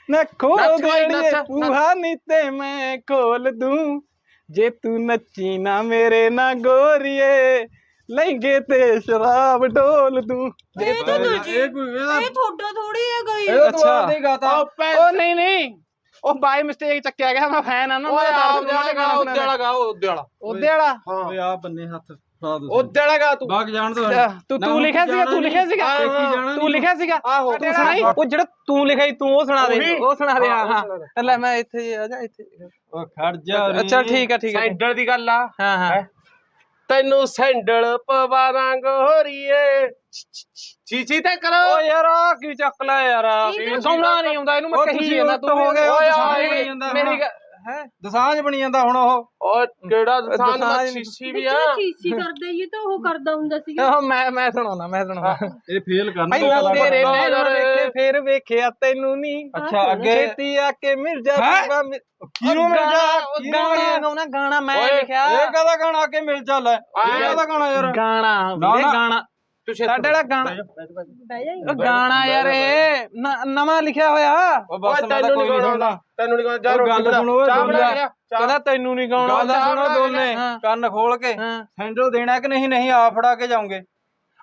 ਨਾ ਦੇੜੀਏ ਨੱਚ, ਪੂਹਾ ਨੀ ਤੇ ਮੈਂ ਖੋਲ ਦੂੰ। ਜੇ ਤੂੰ ਨੱਚੀ ਨਾ ਮੇਰੇ ਨਾ ਗੋਰੀਏ ਲਹਿੰਗੇ ਤੇ ਸ਼ਰਾਬ ਢੋਲ ਦੂੰ। ਜੇ ਇਹ ਤਾਂ ਦੂਜੀ ਇਹ ਕੋਈ ਇਹਦਾ ਇਹ ਤੁਹਾਡਾ ਥੋੜੀ ਹੈ ਇਹ ਤਾਂ ਅੱਛਾ। ਆਪਦੇ ਹੀ ਗਾਤਾ ਓ ਪੈ ਉਹ ਨਹੀਂ ਨਹੀਂ। ਉਹ ਬਾਈ ਮਿਸਟੇਕ ਚੱਕਿਆ ਗਿਆ ਮੈਂ ਫੈਨ ਆ ਨਾ ਓਏ ਆਪ ਦਰਦ ਵਾਲਾ ਗਾ ਗਾਣਾ ਉੱਤੇ ਵਾਲਾ ਗਾ ਉੱਤੇ ਵਾਲਾ। ਉਹਦੇ ਵਾਲਾ? ਹਾਂ। ਓਏ ਆ ਬੰਨੇ ਹੱਥ। ਉਦਣ ਹੈਗਾ ਤੂੰ ਬਾਗ ਜਾਣ ਤੋਂ ਤੂੰ ਤੂੰ ਲਿਖਿਆ ਸੀਗਾ ਤੂੰ ਲਿਖਿਆ ਸੀਗਾ? ਤੂੰ ਲਿਖਿਆ ਸੀਗਾ? ਆਹੋ ਤੂੰ ਸੁਣਾਈ? ਉਹ ਜਿਹੜਾ ਤੂੰ ਲਿਖਿਆ ਤੂੰ ਉਹ ਸੁਣਾ ਦੇ। ਉਹ ਸੁਣਾ ਦੇ ਹਾਂ ਹਾਂ। ਲੈ ਮੈਂ ਇੱਥੇ ਆ ਜਾ ਇੱਥੇ ਉਹ ਖੜ ਜਾ। ਅੱਛਾ ਠੀਕ ਆ ਠੀਕ ਆ। ਸੈਂਡਲ ਦੀ ਗੱਲ ਆ। ਹਾਂ ਹਾਂ। ਤੈਨੂੰ ਸੈਂਡਲ ਪਵਾਰਾਂ ਗੋਰੀਏ ਚੀਚੀ ਤੇ ਕਰੋ। ਓ ਯਾਰ ਆ ਕੀ ਚੱਕ ਲੈ ਯਾਰ ਸੌਣਾ ਨਹੀਂ ਆਉਂਦਾ ਇਹਨੂੰ ਮੈਂ ਉਹ ਕਹੀ ਜਾਂਦਾ ਤੂੰ ਹੋ ਗਏ, ਉਹ ਓਏ ਦਸਾਂਝ ਆ ਬਣੀ ਜਾਂਦਾ ਮੇਰੀ ਹੈ? ਦਸਾਂਝ ਬਣੀ ਜਾਂਦਾ ਹੁਣ ਉਹ। ਓ ਕਿਹੜਾ ਦਸਾਂਝ ਨੀ। ਸ਼ੀਸ਼ੀ ਵੀ ਆ? ਚੀਚੀ ਕਰਦਾ ਇਹ ਤਾਂ ਉਹ ਕਰਦਾ ਹੁੰਦਾ ਸੀਗਾ। ਉਹ ਮੈਂ ਮੈਂ ਸੁਣਾਉਣਾ ਮੈਂ ਸੁਣਾਉਣਾ। ਇਹ ਫੇਲ ਕਰਨ ਪਹਿਲਾਂ ਤੋਂ ਤੇਰੇ ਪਹਿਲਾਂ ਨੈਣ ਵੇਖੇ ਫੇਰ ਵੇਖਿਆ ਤੈਨੂੰ ਨਹੀਂ। ਅੱਛਾ ਅੱਗੇ। ਛੇਤੀ ਆ ਕੇ ਮਿਲ ਜਾ ਹੈਂ? ਤੂੰ ਮਿਲ- ਕਿਹਨੂੰ ਮਿਲ ਜਾ ਉਹ ਗਾਣਾ ਜਾ? ਗਾਉਣਾ ਗਾਣਾ ਮੈਂ ਓਏ, ਲਿਖਿਆ। ਇਹ ਕਹਦਾ ਗਾਣਾ? ਆ ਕੇ ਮਿਲ ਜਾ ਲੈ ਇਹ ਕਹਦਾ ਗਾਣਾ ਯਾਰ? ਗਾਣਾ ਨਾ, ਵੀਰੇ ਨਾ। ਗਾਣਾ। ਤੂੰ ਸਾਡੇ ਵਾਲਾ ਗਾਣਾ ਬਹਿ ਜਾ ਉਹ ਗਾਣਾ ਯਾਰ ਇਹ। ਨ- ਨਵਾਂ ਲਿਖਿਆ ਹੋਇਆ। ਉਹ ਬਸ ਮੈਂ ਤਾਂ ਕੋਈ ਨਹੀਂ ਸੁਣਦਾ। ਤੈਨੂੰ ਨਹੀਂ ਜਾ ਉਹ ਰੋਟੀ ਗੱਲ ਬਣਾ। ਸੁਣੋ ਓਏ, ਚਾਹ। ਬਣਾ ਲਿਆ। ਕਹਿੰਦਾ ਤੈਨੂੰ ਨਹੀਂ ਗਾਉਣਾ ਗੱਲ ਆਉਂਦਾ। ਸੁਣੋ ਦੋਨੇ। ਹਾਂ। ਕੰਨ ਖੋਲ ਕੇ। ਹਾਂ। ਸੈਂਡਲ ਦੇਣਾ ਕਿ ਨਹੀਂ? ਨਹੀਂ ਆ ਫੜਾ ਕੇ ਜਾਓਗੇ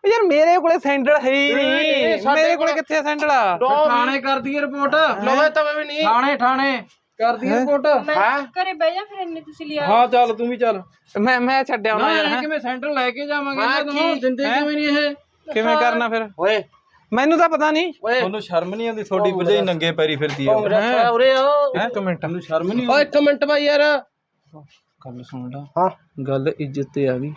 ਉਹ ਯਾਰ ਮੇਰੇ ਕੋਲੇ ਸੈਂਡਲ ਹੈ ਹੀ ਨਹੀਂ, ਨਹੀਂ। ਸਾਡੇ ਮੇਰੇ ਕੋਲੇ ਕੋਲ- ਕਿੱਥੇ ਸੈਂਡਲ? ਆ ਥਾਣੇ ਕਰ ਦਈਏ ਰਿਪੋਰਟ। ਲਵੇ ਤਵੇ ਵੀ ਨਹੀਂ। ਥਾਣੇ ਥਾਣੇ ਕਰ ਦਈਏ ਰਿਪੋਰਟ? ਮੈਂ ਘਰੇ ਬਹਿ ਜਾ ਫਿਰ ਇੰਨੇ ਤੁਸੀਂ ਲਿਆ ਹਾਂ ਚੱਲ ਤੂੰ ਵੀ ਚੱਲ। ਮੈਂ ਮੈਂ ਛੱਡਿਆ ਨਾ ਉਹਨਾਂ ਯਾਰ ਹੈਂ। ਕਿਵੇਂ ਸੈਂਟਰ ਲੈ ਕੇ ਜਾਵਾਂਗੇ? ਮੈਂ ਇਹਨਾਂ ਨੂੰ? ਦਿੰਦੇ ਕਿਵੇਂ ਨਹੀਂ ਇਹ? ਕਿਵੇਂ ਕਰਨਾ ਫਿਰ? ਓਏ। ਮੈਨੂੰ ਤਾਂ ਪਤਾ ਨਹੀਂ। ਓਏ। ਤੁਹਾਨੂੰ ਸ਼ਰਮ ਨਹੀਂ ਆਉਂਦੀ? ਤੁਹਾਡੀ ਭਰਜਾਈ ਨੰਗੇ ਪੈਰੀ ਫਿਰਦੀ ਆ। ਉਹ ਮੇਰਾ ਸਾਲਾ ਉਰੇ ਆ। ਇੱਕ ਮਿੰਟ। ਤੁਹਾਨੂੰ ਸ਼ਰਮ ਨਹੀਂ ਓਏ ਇੱਕ ਮਿੰਟ ਬਾਈ ਯਾਰ। ਗੱਲ ਸੁਣ ਲਾ। ਹਾਂ। ਗੱਲ ਇੱਜ਼ਤ ਤੇ ਆ ਗਈ।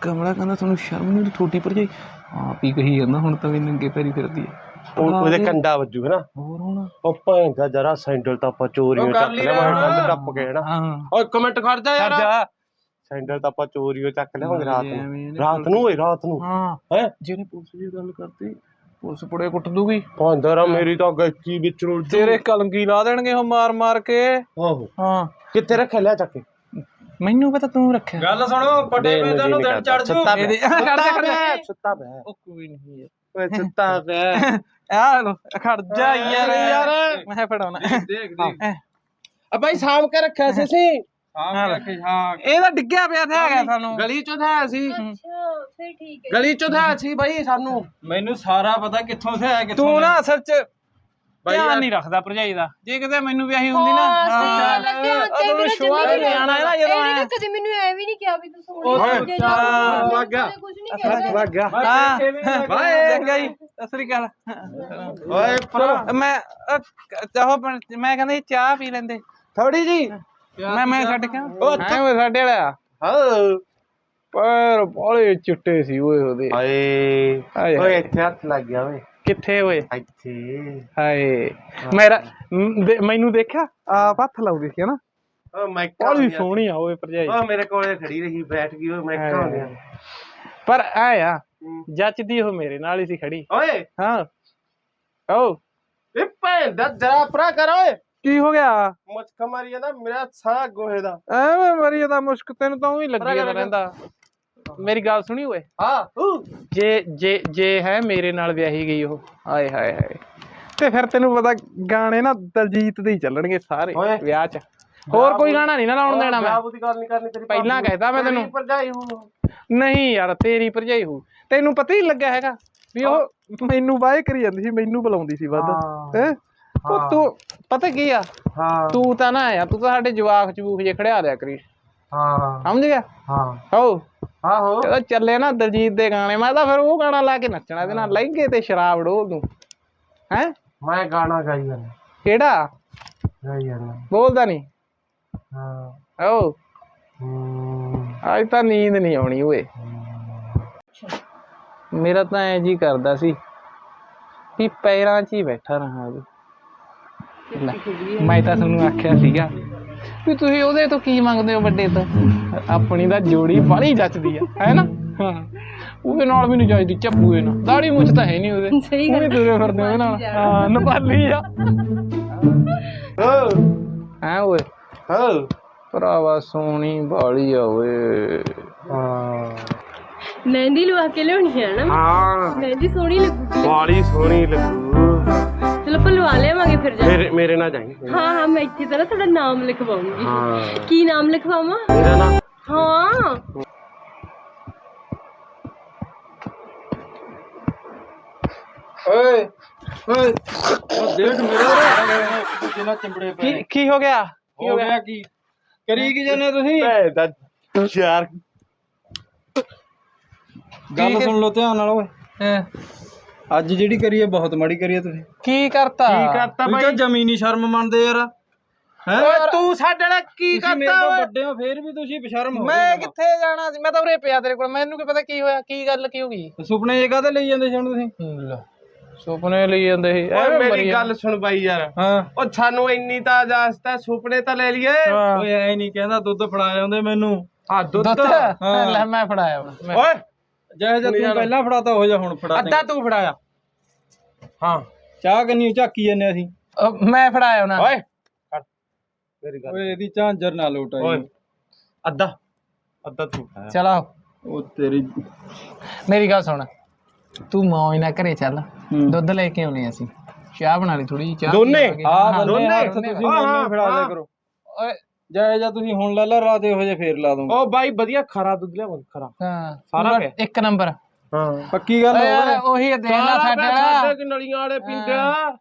ਕਮਲਾ ਕਹਿੰਦਾ ਤੁਹਾਨੂੰ ਸ਼ਰਮ ਨਹੀਂ ਥੋੜੀ ਭਰਜਾਈ ਆਪ ਹੀ ਕਹੀ ਜਾਂਦਾ ਹੁਣ ਤਾਂ ਵੀ ਨੰਗੇ ਪੈਰੀ ਫਿਰਦੀ ਆ। ਉਹ- ਉਹਦੇ ਕੰਡਾ ਵੱਜੂ ਹੈ ਨਾ। ਹੋਰ ਹੁਣ? ਉਹ ਭੈਂਦਾ ਜਰਾ ਸੈਂਡਲ ਤਾਂ ਆਪਾਂ ਚੋਰੀਓ ਉਹ ਕਰ ਚੱਕ ਲਈ ਲਿਆ ਹੁਣ। ਕੰਧ ਟੱਪ ਕੇ ਨਾ ਹਾਂ। ਓਏ ਕਮੈਂਟ ਖੜ ਜਾ ਯਾਰ। ਜਾ। ਸੈਂਡਲ ਤਾਂ ਆਪਾਂ ਚੋਰੀਓ ਚੱਕ ਲਿਆਵਾਂਗੇ ਰਾਤ ਐਵੇਂ ਨੂੰ ਇਹਨੇ ਰਾਤ ਨੂੰ ਓਏ ਰਾਤ ਨੂੰ। ਹਾਂ। ਹੈ? ਜਿਹਨੇ ਪੁਲਿਸ ਦੀ ਗੱਲ ਕਰਤੀ ਪੁਲਿਸ ਪੁੜੇ ਕੁੱਟ ਦੂਗੀ। ਭਾਂਦਾ ਮੇਰੀ ਤਾਂ ਗਾਇਕੀ ਵਿੱਚ ਰੁਲ ਜੂ। ਤੇਰੇ ਕਲਮਕੀ ਲਾ ਦੇਣਗੇ ਉਹ ਮਾਰ ਮਾਰ ਕੇ। ਆਹੋ। ਹਾਂ। ਕਿੱਥੇ ਰੱਖਿਆ? ਲਿਆ ਚੱਕ ਕੇ। ਮੈਨੂੰ ਪਤਾ ਤੂੰ ਰੱਖਿਆ। ਗੱਲ ਸੁਣੋ ਪੱਟੇ ਪੇ ਨੂੰ ਨਹੀਂ ਦਿਨ ਚੜ ਜੂ। ਸੁੱਤਾ ਇਹਦੇ- ਪਿਆ ਸੁੱਤਾ ਪਿਆ। ਉਹ ਕੋਈ ਨਹੀਂ ਓਏ ਸੁੱਤਾ ਪਿਆ। ਆ ਲੋ ਖੜ ਜਾ ਯਾਰ ਯਾਰ। ਮੈਂ ਫੜਾਉਣਾ। ਦੇਖ ਦੇਖ ਆ ਬਾਈ ਸਾਂਭ ਕੇ ਰੱਖਿਆ ਸੀ ਅਸੀਂ। ਹਾਂ। ਰੱਖੇ ਹਾਂ। ਇਹ ਤਾਂ ਡਿੱਗਿਆ ਪਿਆ ਤੇ ਹੈਗਾ ਸਾਨੂੰ। ਗਲੀ ਚੋਂ ਥਾ ਸੀ। ਅੱਛਾ ਫਿਰ ਠੀਕ ਹੈ ਗਲੀ ਚੋਂ ਥਾ ਸੀ ਬਾਈ ਸਾਨੂੰ। ਮੈਨੂੰ ਸਾਰਾ ਪਤਾ ਕਿੱਥੋਂ ਸੇ ਆਇਆ ਕਿੱਥੋਂ ਤੂੰ ਨਾ। ਅਸਲ ਚ ਧਿਆਨ ਨਹੀਂ ਰੱਖਦਾ ਭਰਜਾਈ ਦਾ। ਜੇ ਕਿਤੇ ਮੈਨੂੰ ਵੀ ਆਹੀ ਹੁੰਦੀ ਨਾ ਹਾਂ, ਸਹੀ ਹਾਂ, ਗੱਲ ਹੈ, ਧਿਆਨ ਤੇ ਉਦੋਂ ਸ਼ੋਆ ਨਹੀਂ ਜਾਣਾ ਹੈ ਨਾ ਜਦੋਂ ਇਹਨੇ ਮੈਂ ਤਾਂ ਕਦੇ ਮੈਨੂੰ ਐ ਵੀ ਨਹੀਂ ਕਿਹਾ ਵੀ ਤੂੰ ਸੋਹਣੀ ਲੱਗੇ ਜਾ ਹਾਂ, ਕੁਝ ਲੱਗ ਗਿਆ। ਨਹੀਂ ਕਹਿੰਦਾ ਲੱਗ ਗਿਆ ਹਾਂ। ਬਾਏ। ਜੀ ਸਤਿ ਸ੍ਰੀ ਅਕਾਲ। ਓਏ ਭਰਾ। ਮੈਂ ਅਹ, ਚਾਹੋ ਪਰ- ਮੈਂ ਕਹਿੰਦਾ ਸੀ ਚਾਹ ਪੀ ਲੈਂਦੇ। ਥੋੜੀ ਜੀ। ਮੈਂ ਮੈਂ ਛੱਡ ਕੇ ਉਹ ਓਏ ਸਾਡੇ ਵਾਲਾ? ਹਾਂ। ਪਰ ਬੋਲੇ ਚਿੱਟੇ ਸੀ ਓਏ ਉਹਦੇ। ਹਾਏ ਹਾਏ। ਓਏ ਇੱਥੇ ਹੱਥ ਲੱਗ ਗਿਆ ਓਏ। ਕਿੱਥੇ ਓਏ? ਇੱਥੇ। ਹਾਏ। ਮੇਰਾ ਮ- ਦੇ- ਮੈਨੂੰ ਦੇਖਿਆ ਆਪ ਹੱਥ ਲਾਉਂਦੀ ਸੀ ਨਾ ਓ ਮੈਂ ਬੜੀ ਸੋਹਣੀ ਆ ਓਏ ਭਰਜਾਈ। ਓ ਮੇਰੇ ਕੋਲੇ ਖੜੀ ਰਹੀ ਬੈਠ ਗਈ ਓਏ ਮੈਂ ਕਹਾਂ ਗਿਆ ਪਰ ਆ ਆ ਜੱਚਦੀ ਉਹ ਮੇਰੇ ਨਾਲ ਹੀ ਸੀ ਖੜੀ। ਓਏ! ਹਾਂ। ਓ ਇਹ ਭੈਣ ਦਾ ਜਰਾ ਪਰਾ ਕਰ ਓਏ। ਕੀ ਹੋ ਗਿਆ? ਮੁਸਕ ਮਾਰੀ ਜਾਂਦਾ ਮੇਰਾ ਸਾਰਾ ਗੋਹੇ ਦਾ। ਐਵੇਂ ਮਰੀ ਜਾਂਦਾ ਮੁਸ਼ਕ ਤੈਨੂੰ ਤਾਂ ਉਹੀ ਲੱਗੀ ਜਾਂਦਾ। ਰਹਿੰਦਾ। ਮੇਰੀ ਗੱਲ ਸੁਣੀ ਓਏ। ਹਾਂ। ਜੇ ਜੇ ਜੇ ਹੈ ਮੇਰੇ ਨਾਲ ਵਿਆਹੀ ਗਈ ਉਹ। ਹਾਏ ਹਾਏ ਹਾਏ। ਤੇ ਫਿਰ ਤੈਨੂੰ ਪਤਾ ਗਾਣੇ ਨਾ ਦਲਜੀਤ ਦੇ ਹੀ ਚੱਲਣਗੇ ਸਾਰੇ। ਵਿਆਹ 'ਚ। ਹੋਰ ਕੋਈ ਗਾਣਾ ਨਹੀਂ ਨਾ ਲਾਉਣ ਦੇਣਾ ਮੈਂ। ਵਿਆਹ ਦੀ ਗੱਲ ਨਹੀਂ ਕਰਨੀ ਤੇਰੀ ਪਹਿਲਾਂ। ਕਹਿਤਾ ਮੈਂ ਤੈਨੂੰ। ਭਰਜਾਈ ਹੂੰ ਨਹੀਂ ਯਾਰ ਤੇਰੀ ਭਰਜਾਈ ਹੋ ਤੈਨੂੰ ਪਤਾ ਹੀ ਲੱਗਿਆ ਹੈਗਾ ਵੀ ਉਹ ਮੈਨੂੰ ਬਾਏ ਕਰੀ ਜਾਂਦੀ ਸੀ ਮੈਨੂੰ ਬੁਲਾਉਂਦੀ ਸੀ ਵੱਧ। ਹਾਂ। ਉਹ ਤੂੰ ਪਤਾ ਕੀ ਆ? ਹਾਂ। ਤੂੰ ਤਾਂ ਨਾ ਆ ਤੂੰ ਤਾਂ ਸਾਡੇ ਜਵਾਕ ਜਵੂਕ ਜੇ ਖੜਿਆ ਦਿਆ ਕਰੀ। ਹਾਂ। ਸਮਝ ਗਿਆ? ਹਾਂ। ਹੋ ਆਹੋ। ਜਦੋਂ ਚੱਲੇ ਨਾ ਦਲਜੀਤ ਦੇ ਗਾਣੇ ਮੈਂ ਤਾਂ ਫਿਰ ਉਹ ਗਾਣਾ ਲਾ ਕੇ ਨੱਚਣਾ ਇਹਦੇ ਨਾਲ ਲਹਿੰਗੇ ਤੇ ਸ਼ਰਾਬ ਡੋਲ ਦੂੰ। ਹੈ? ਮੈਂ ਗਾਣਾ ਗਾਈ ਜਾਂਦਾ। ਕਿਹੜਾ? ਗਾਈ ਜਾਂਦਾ। ਬੋਲਦਾ ਨਹੀਂ ਹਾਂ। ਓ ਅੱਜ ਤਾਂ ਨੀਂਦ ਨਹੀਂ ਆਉਣੀ ਓਏ। ਮੇਰਾ ਤਾਂ ਐ ਜੀ ਕਰਦਾ ਸੀ ਵੀ ਪੈਰਾਂ 'ਚ ਹੀ ਬੈਠਾ ਰਹਾ ਲੈ, ਮੈਂ ਤਾਂ ਤੁਹਾਨੂੰ ਆਖਿਆ ਸੀਗਾ ਵੀ ਤੁਸੀਂ ਉਹਦੇ ਤੋਂ ਕੀ ਮੰਗਦੇ ਹੋ ਵੱਡੇ ਤੋਂ? ਆਪਣੀ ਤਾਂ ਜੋੜੀ ਬਾਹਲੀ ਜੱਚਦੀ ਆ ਹੈ ਨਾ? ਹਾਂ। ਉਹਦੇ ਨਾਲ ਵੀ ਨਹੀਂ ਜਾਈਦੀ ਚੱਪੂਏ ਨਾਲ। ਦਾੜੀ ਮੁੱਛ ਤਾਂ ਹੈ ਨਹੀਂ ਉਹਦੇ। ਸਹੀ ਵੀ ਤੁਰੇ ਫਿਰਦੇ ਉਹਦੇ ਨਾਲ। ਹਾਂ ਨੇਪਾਲੀ ਆ। ਹਾਂ। ਹੈ ਓਏ? ਹਾਂ। ਭਰਾਵਾ ਸੋਹਣੀ ਬਾਲੀ ਆ ਓਏ। ਹਾਂ। ਮਹਿੰਦੀ ਲਵਾ ਕੇ ਲਿਆਉਣੀ ਹੈ ਨਾ? ਹਾਂ। ਮਹਿੰਦੀ ਸੋਹਣੀ ਲੱਗੂਗੀ ਬਾਲੀ ਸੋਹਣੀ ਲੱਗੂ। ਚਲੋ ਆਪਾਂ ਲਵਾ ਲਿਆਵਾਂਗੇ ਫਿਰ ਜਾ ਮੇਰੇ ਮੇਰੇ ਨਾਲ ਜਾਈ ਹਾਂ ਹਾਂ ਮੈਂ ਇੱਥੇ ਤਾਂ ਨਾ ਤੁਹਾਡਾ ਨਾਮ ਲਿਖਵਾਉਂਗੀ। ਹਾਂ। ਕੀ ਨਾਮ ਲਿਖਵਾਵਾਂ? ਮੇਰਾ ਨਾ ਹਾਂ। ਓਏ ਓਏ। ਉਹ ਦੇਖ ਮੇਰੇ ਦੂਜੇ ਨਾਲ ਚਿੰਬੜੇ ਪਏ ਕੀ ਕੀ ਹੋ ਗਿਆ? ਹੋ ਗਿਆ? ਕੀ? ਕਰੀ ਕੀ ਜਾਂਦੇ ਤੁਸੀਂ? ਭੈਣ ਦਾ ਯਾਰ ਗੱਲ ਸੁਣ ਲਓ ਧਿਆਨ ਨਾਲ ਓਏ। ਹੈਂ, ਅੱਜ ਜਿਹੜੀ ਕਰੀ ਹੈ ਬਹੁਤ ਮਾੜੀ ਕਰੀ ਹੈ ਤੁਸੀਂ। ਕੀ ਕਰਤਾ? ਕੀ ਕਰਤਾ ਤੁਸੀਂ ਬਾਈ? ਤਾਂ ਜ਼ਮੀਨੀ ਸ਼ਰਮ ਮੰਨਦੇ ਯਾਰ? ਹੈ? ਓਏ ਤੂੰ ਸਾਡੇ ਨਾਲ ਕੀ ਤੁਸੀਂ ਮੇਰੇ ਕਰਤਾ ਤੋਂ ਓਏ? ਵੱਡੇ ਹੋ ਫੇਰ ਵੀ ਤੁਸੀਂ ਬਸ਼ਰਮ ਹੋ ਮੈਂ ਕਿੱਥੇ ਜਾਣਾ ਸੀ? ਮੈਂ ਤਾਂ ਉਰੇ ਪਿਆ ਤੇਰੇ ਕੋਲ। ਮੈਨੂੰ ਕੀ ਪਤਾ ਕੀ ਹੋਇਆ ਕੀ ਗੱਲ ਕੀ ਹੋ ਗਈ? ਸੁਪਨੇ ਇਹ ਕਾਹਦੇ ਲਈ ਜਾਂਦੇ ਸੀ ਹੁਣ ਤੁਸੀਂ? ਸੁਪਨੇ ਲਈ ਜਾਂਦੇ ਸੀ। ਓਏ ਮੇਰੀ ਗੱਲ ਸੁਣ ਬਾਈ ਯਾਰ। ਹਾਂ। ਉਹ ਸਾਨੂੰ ਇੰਨੀ ਤਾਂ ਇਜਾਜ਼ਤ ਹੈ ਸੁਪਨੇ ਤਾਂ ਲੈ ਲਈਏ। ਓਏ ਐ ਨਹੀਂ ਕਹਿੰਦਾ ਦੁੱਧ ਫੜਾ ਜਾਂਦੇ ਮੈਨੂੰ। ਆ ਦੁੱਧ। ਲੈ ਮੈਂ ਫੜਾਇਆ। ਓਏ ਜਿਹੋ ਜਿਹਾ ਤੂੰ ਪਹਿਲਾਂ ਫੜਾਤਾ ਹੋ ਜਾ ਹੁਣ ਫੜਾ ਦੇ ਅੱਧਾ ਤੂੰ ਫੜਾਇਆ। ਹਾਂ। ਚਾਹ ਕੰਨੀ ਝਾਕੀ ਜਾਂਦੇ ਅਸੀਂ। ਅਹ ਮੈਂ ਫੜਾਇਆ ਉਹਨਾਂ ਓਏ। ਹਟ। ਮੇਰੀ ਗੱਲ ਓਏ ਇਹਦੀ ਝਾਂਜਰ ਨਾ ਲੋਟ ਓਏ ਆਈ ਅੱਧਾ। ਅੱਧਾ ਤੂੰ ਫੜਾਇਆ। ਚਲੋ ਉਹ ਤੇਰੀ ਮੇਰੀ ਗੱਲ ਸੁਣ। ਤੂੰ ਮੌਜ ਨਾਲ ਘਰੇ ਚੱਲ। ਦੁੱਧ ਲੈ ਕੇ ਆਉਣੇ ਅਸੀਂ। ਚਾਹ ਬਣਾ ਲਈ ਥੋੜੀ ਚਾਹ ਦੋਨੇ? ਹਾਂ, ਦੋਨੇ। ਹੱਥ ਦੋਨੇ। ਤੁਸੀਂ ਹਾਂ, ਮੈਨੂੰ ਫੜਾ ਦਿਆ ਹਾਂ। ਕਰੋ। ਓਏ ਜਾਇ ਜਾ ਤੁਸੀਂ ਹੁਣ ਲੈ ਲਾ ਰਾਤੇ ਹੋ ਜੇ ਫੇਰ ਲਾ ਦੂੰਗਾ ਓ ਬਾਈ ਵਧੀਆ ਖਰਾ ਦੁੱਧ ਲਿਆ ਖਰਾ। ਹਾਂ ਸਾਰਾ ਪਿਆ। ਇੱਕ ਨੰਬਰ। ਹਾਂ ਪੱਕੀ ਗੱਲ ਹੋਵੇ ਉਹੀ ਦੇਖ ਲੈ ਸਾਡੇ। ਸਾਡੇ ਕਿ ਨਲੀਆਂ ਵਾਲੇ ਆ?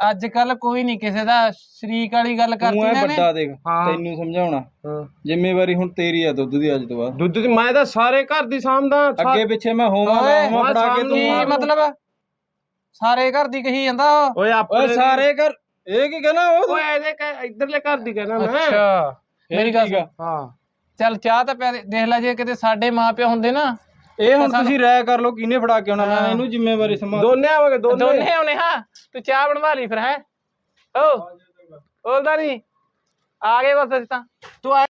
ਅੱਜ ਕੱਲ ਕੋਈ ਨਹੀਂ ਕਿਸੇ ਦਾ ਸ਼ਰੀਕ ਵਾਲੀ ਗੱਲ ਕਰਤੀ ਤੂੰ ਐ ਨਾ ਵੱਡਾ ਦੇਖ ਹਾਂ। ਤੈਨੂੰ ਸਮਝਾਉਣਾ। ਹਾਂ। ਜ਼ਿੰਮੇਵਾਰੀ ਹੁਣ ਤੇਰੀ ਆ ਦੁੱਧ ਦੀ ਅੱਜ ਤੋਂ ਬਾਅਦ। ਦੁੱਧ ਦੀ ਮੈਂ ਤਾਂ ਸਾਰੇ ਘਰ ਦੀ ਸਾਂਭਦਾ ਅੱਗੇ ਪਿੱਛੇ ਮੈਂ ਹੋਵਾਂ ਹੋਵਾਂ ਫੜਾ ਕੇ ਤੂੰ ਕੀ ਮਾਰ। ਮਤਲਬ? ਸਾਰੇ ਘਰ ਦੀ ਕਹੀ ਜਾਂਦਾ ਉਹ। ਓਏ ਓਏ ਆਪਣੇ ਸਾਰੇ ਕਰ ਇਹ ਕੀ ਕਹਿਣਾ ਉਹ? ਓਏ ਇਹਦੇ ਕ- ਇੱਧਰਲੇ ਘਰ ਦੀ ਕਹਿਣਾ ਮੈਂ। ਅੱਛਾ ਮੇਰੀ ਗੱਲ ਆ। ਹਾਂ। ਚੱਲ ਚਾਹ ਤਾਂ ਪਿਆ ਦੇ ਦੇਖ ਲੈ ਜੇ ਕਿਤੇ ਸਾਡੇ ਮਾਪਿਓ ਹੁੰਦੇ ਨਾ ਇਹ ਹੁਣ ਤੁਸੀਂ ਰਾਇ ਕਰ ਲਓ ਕਿਹਨੇ ਫੜਾ ਕੇ ਆਉਣਾ ਮੈਂ ਇਹਨੂੰ ਜ਼ਿੰਮੇਵਾਰੀ ਸੰਭਾਲ ਦੋਨੇ ਆਵਾਂਗੇ ਦੋਨੇ। ਦੋਨੇ ਆਉਣੇ ਹਾਂ। ਤੂੰ ਚਾਹ ਬਣਵਾ ਲਈ ਫਿਰ ਹੈ। ਓ ਬੋਲਦਾ ਨਹੀਂ ਆ ਗਏ ਬਸ ਅਸੀਂ ਤਾਂ। ਤੂੰ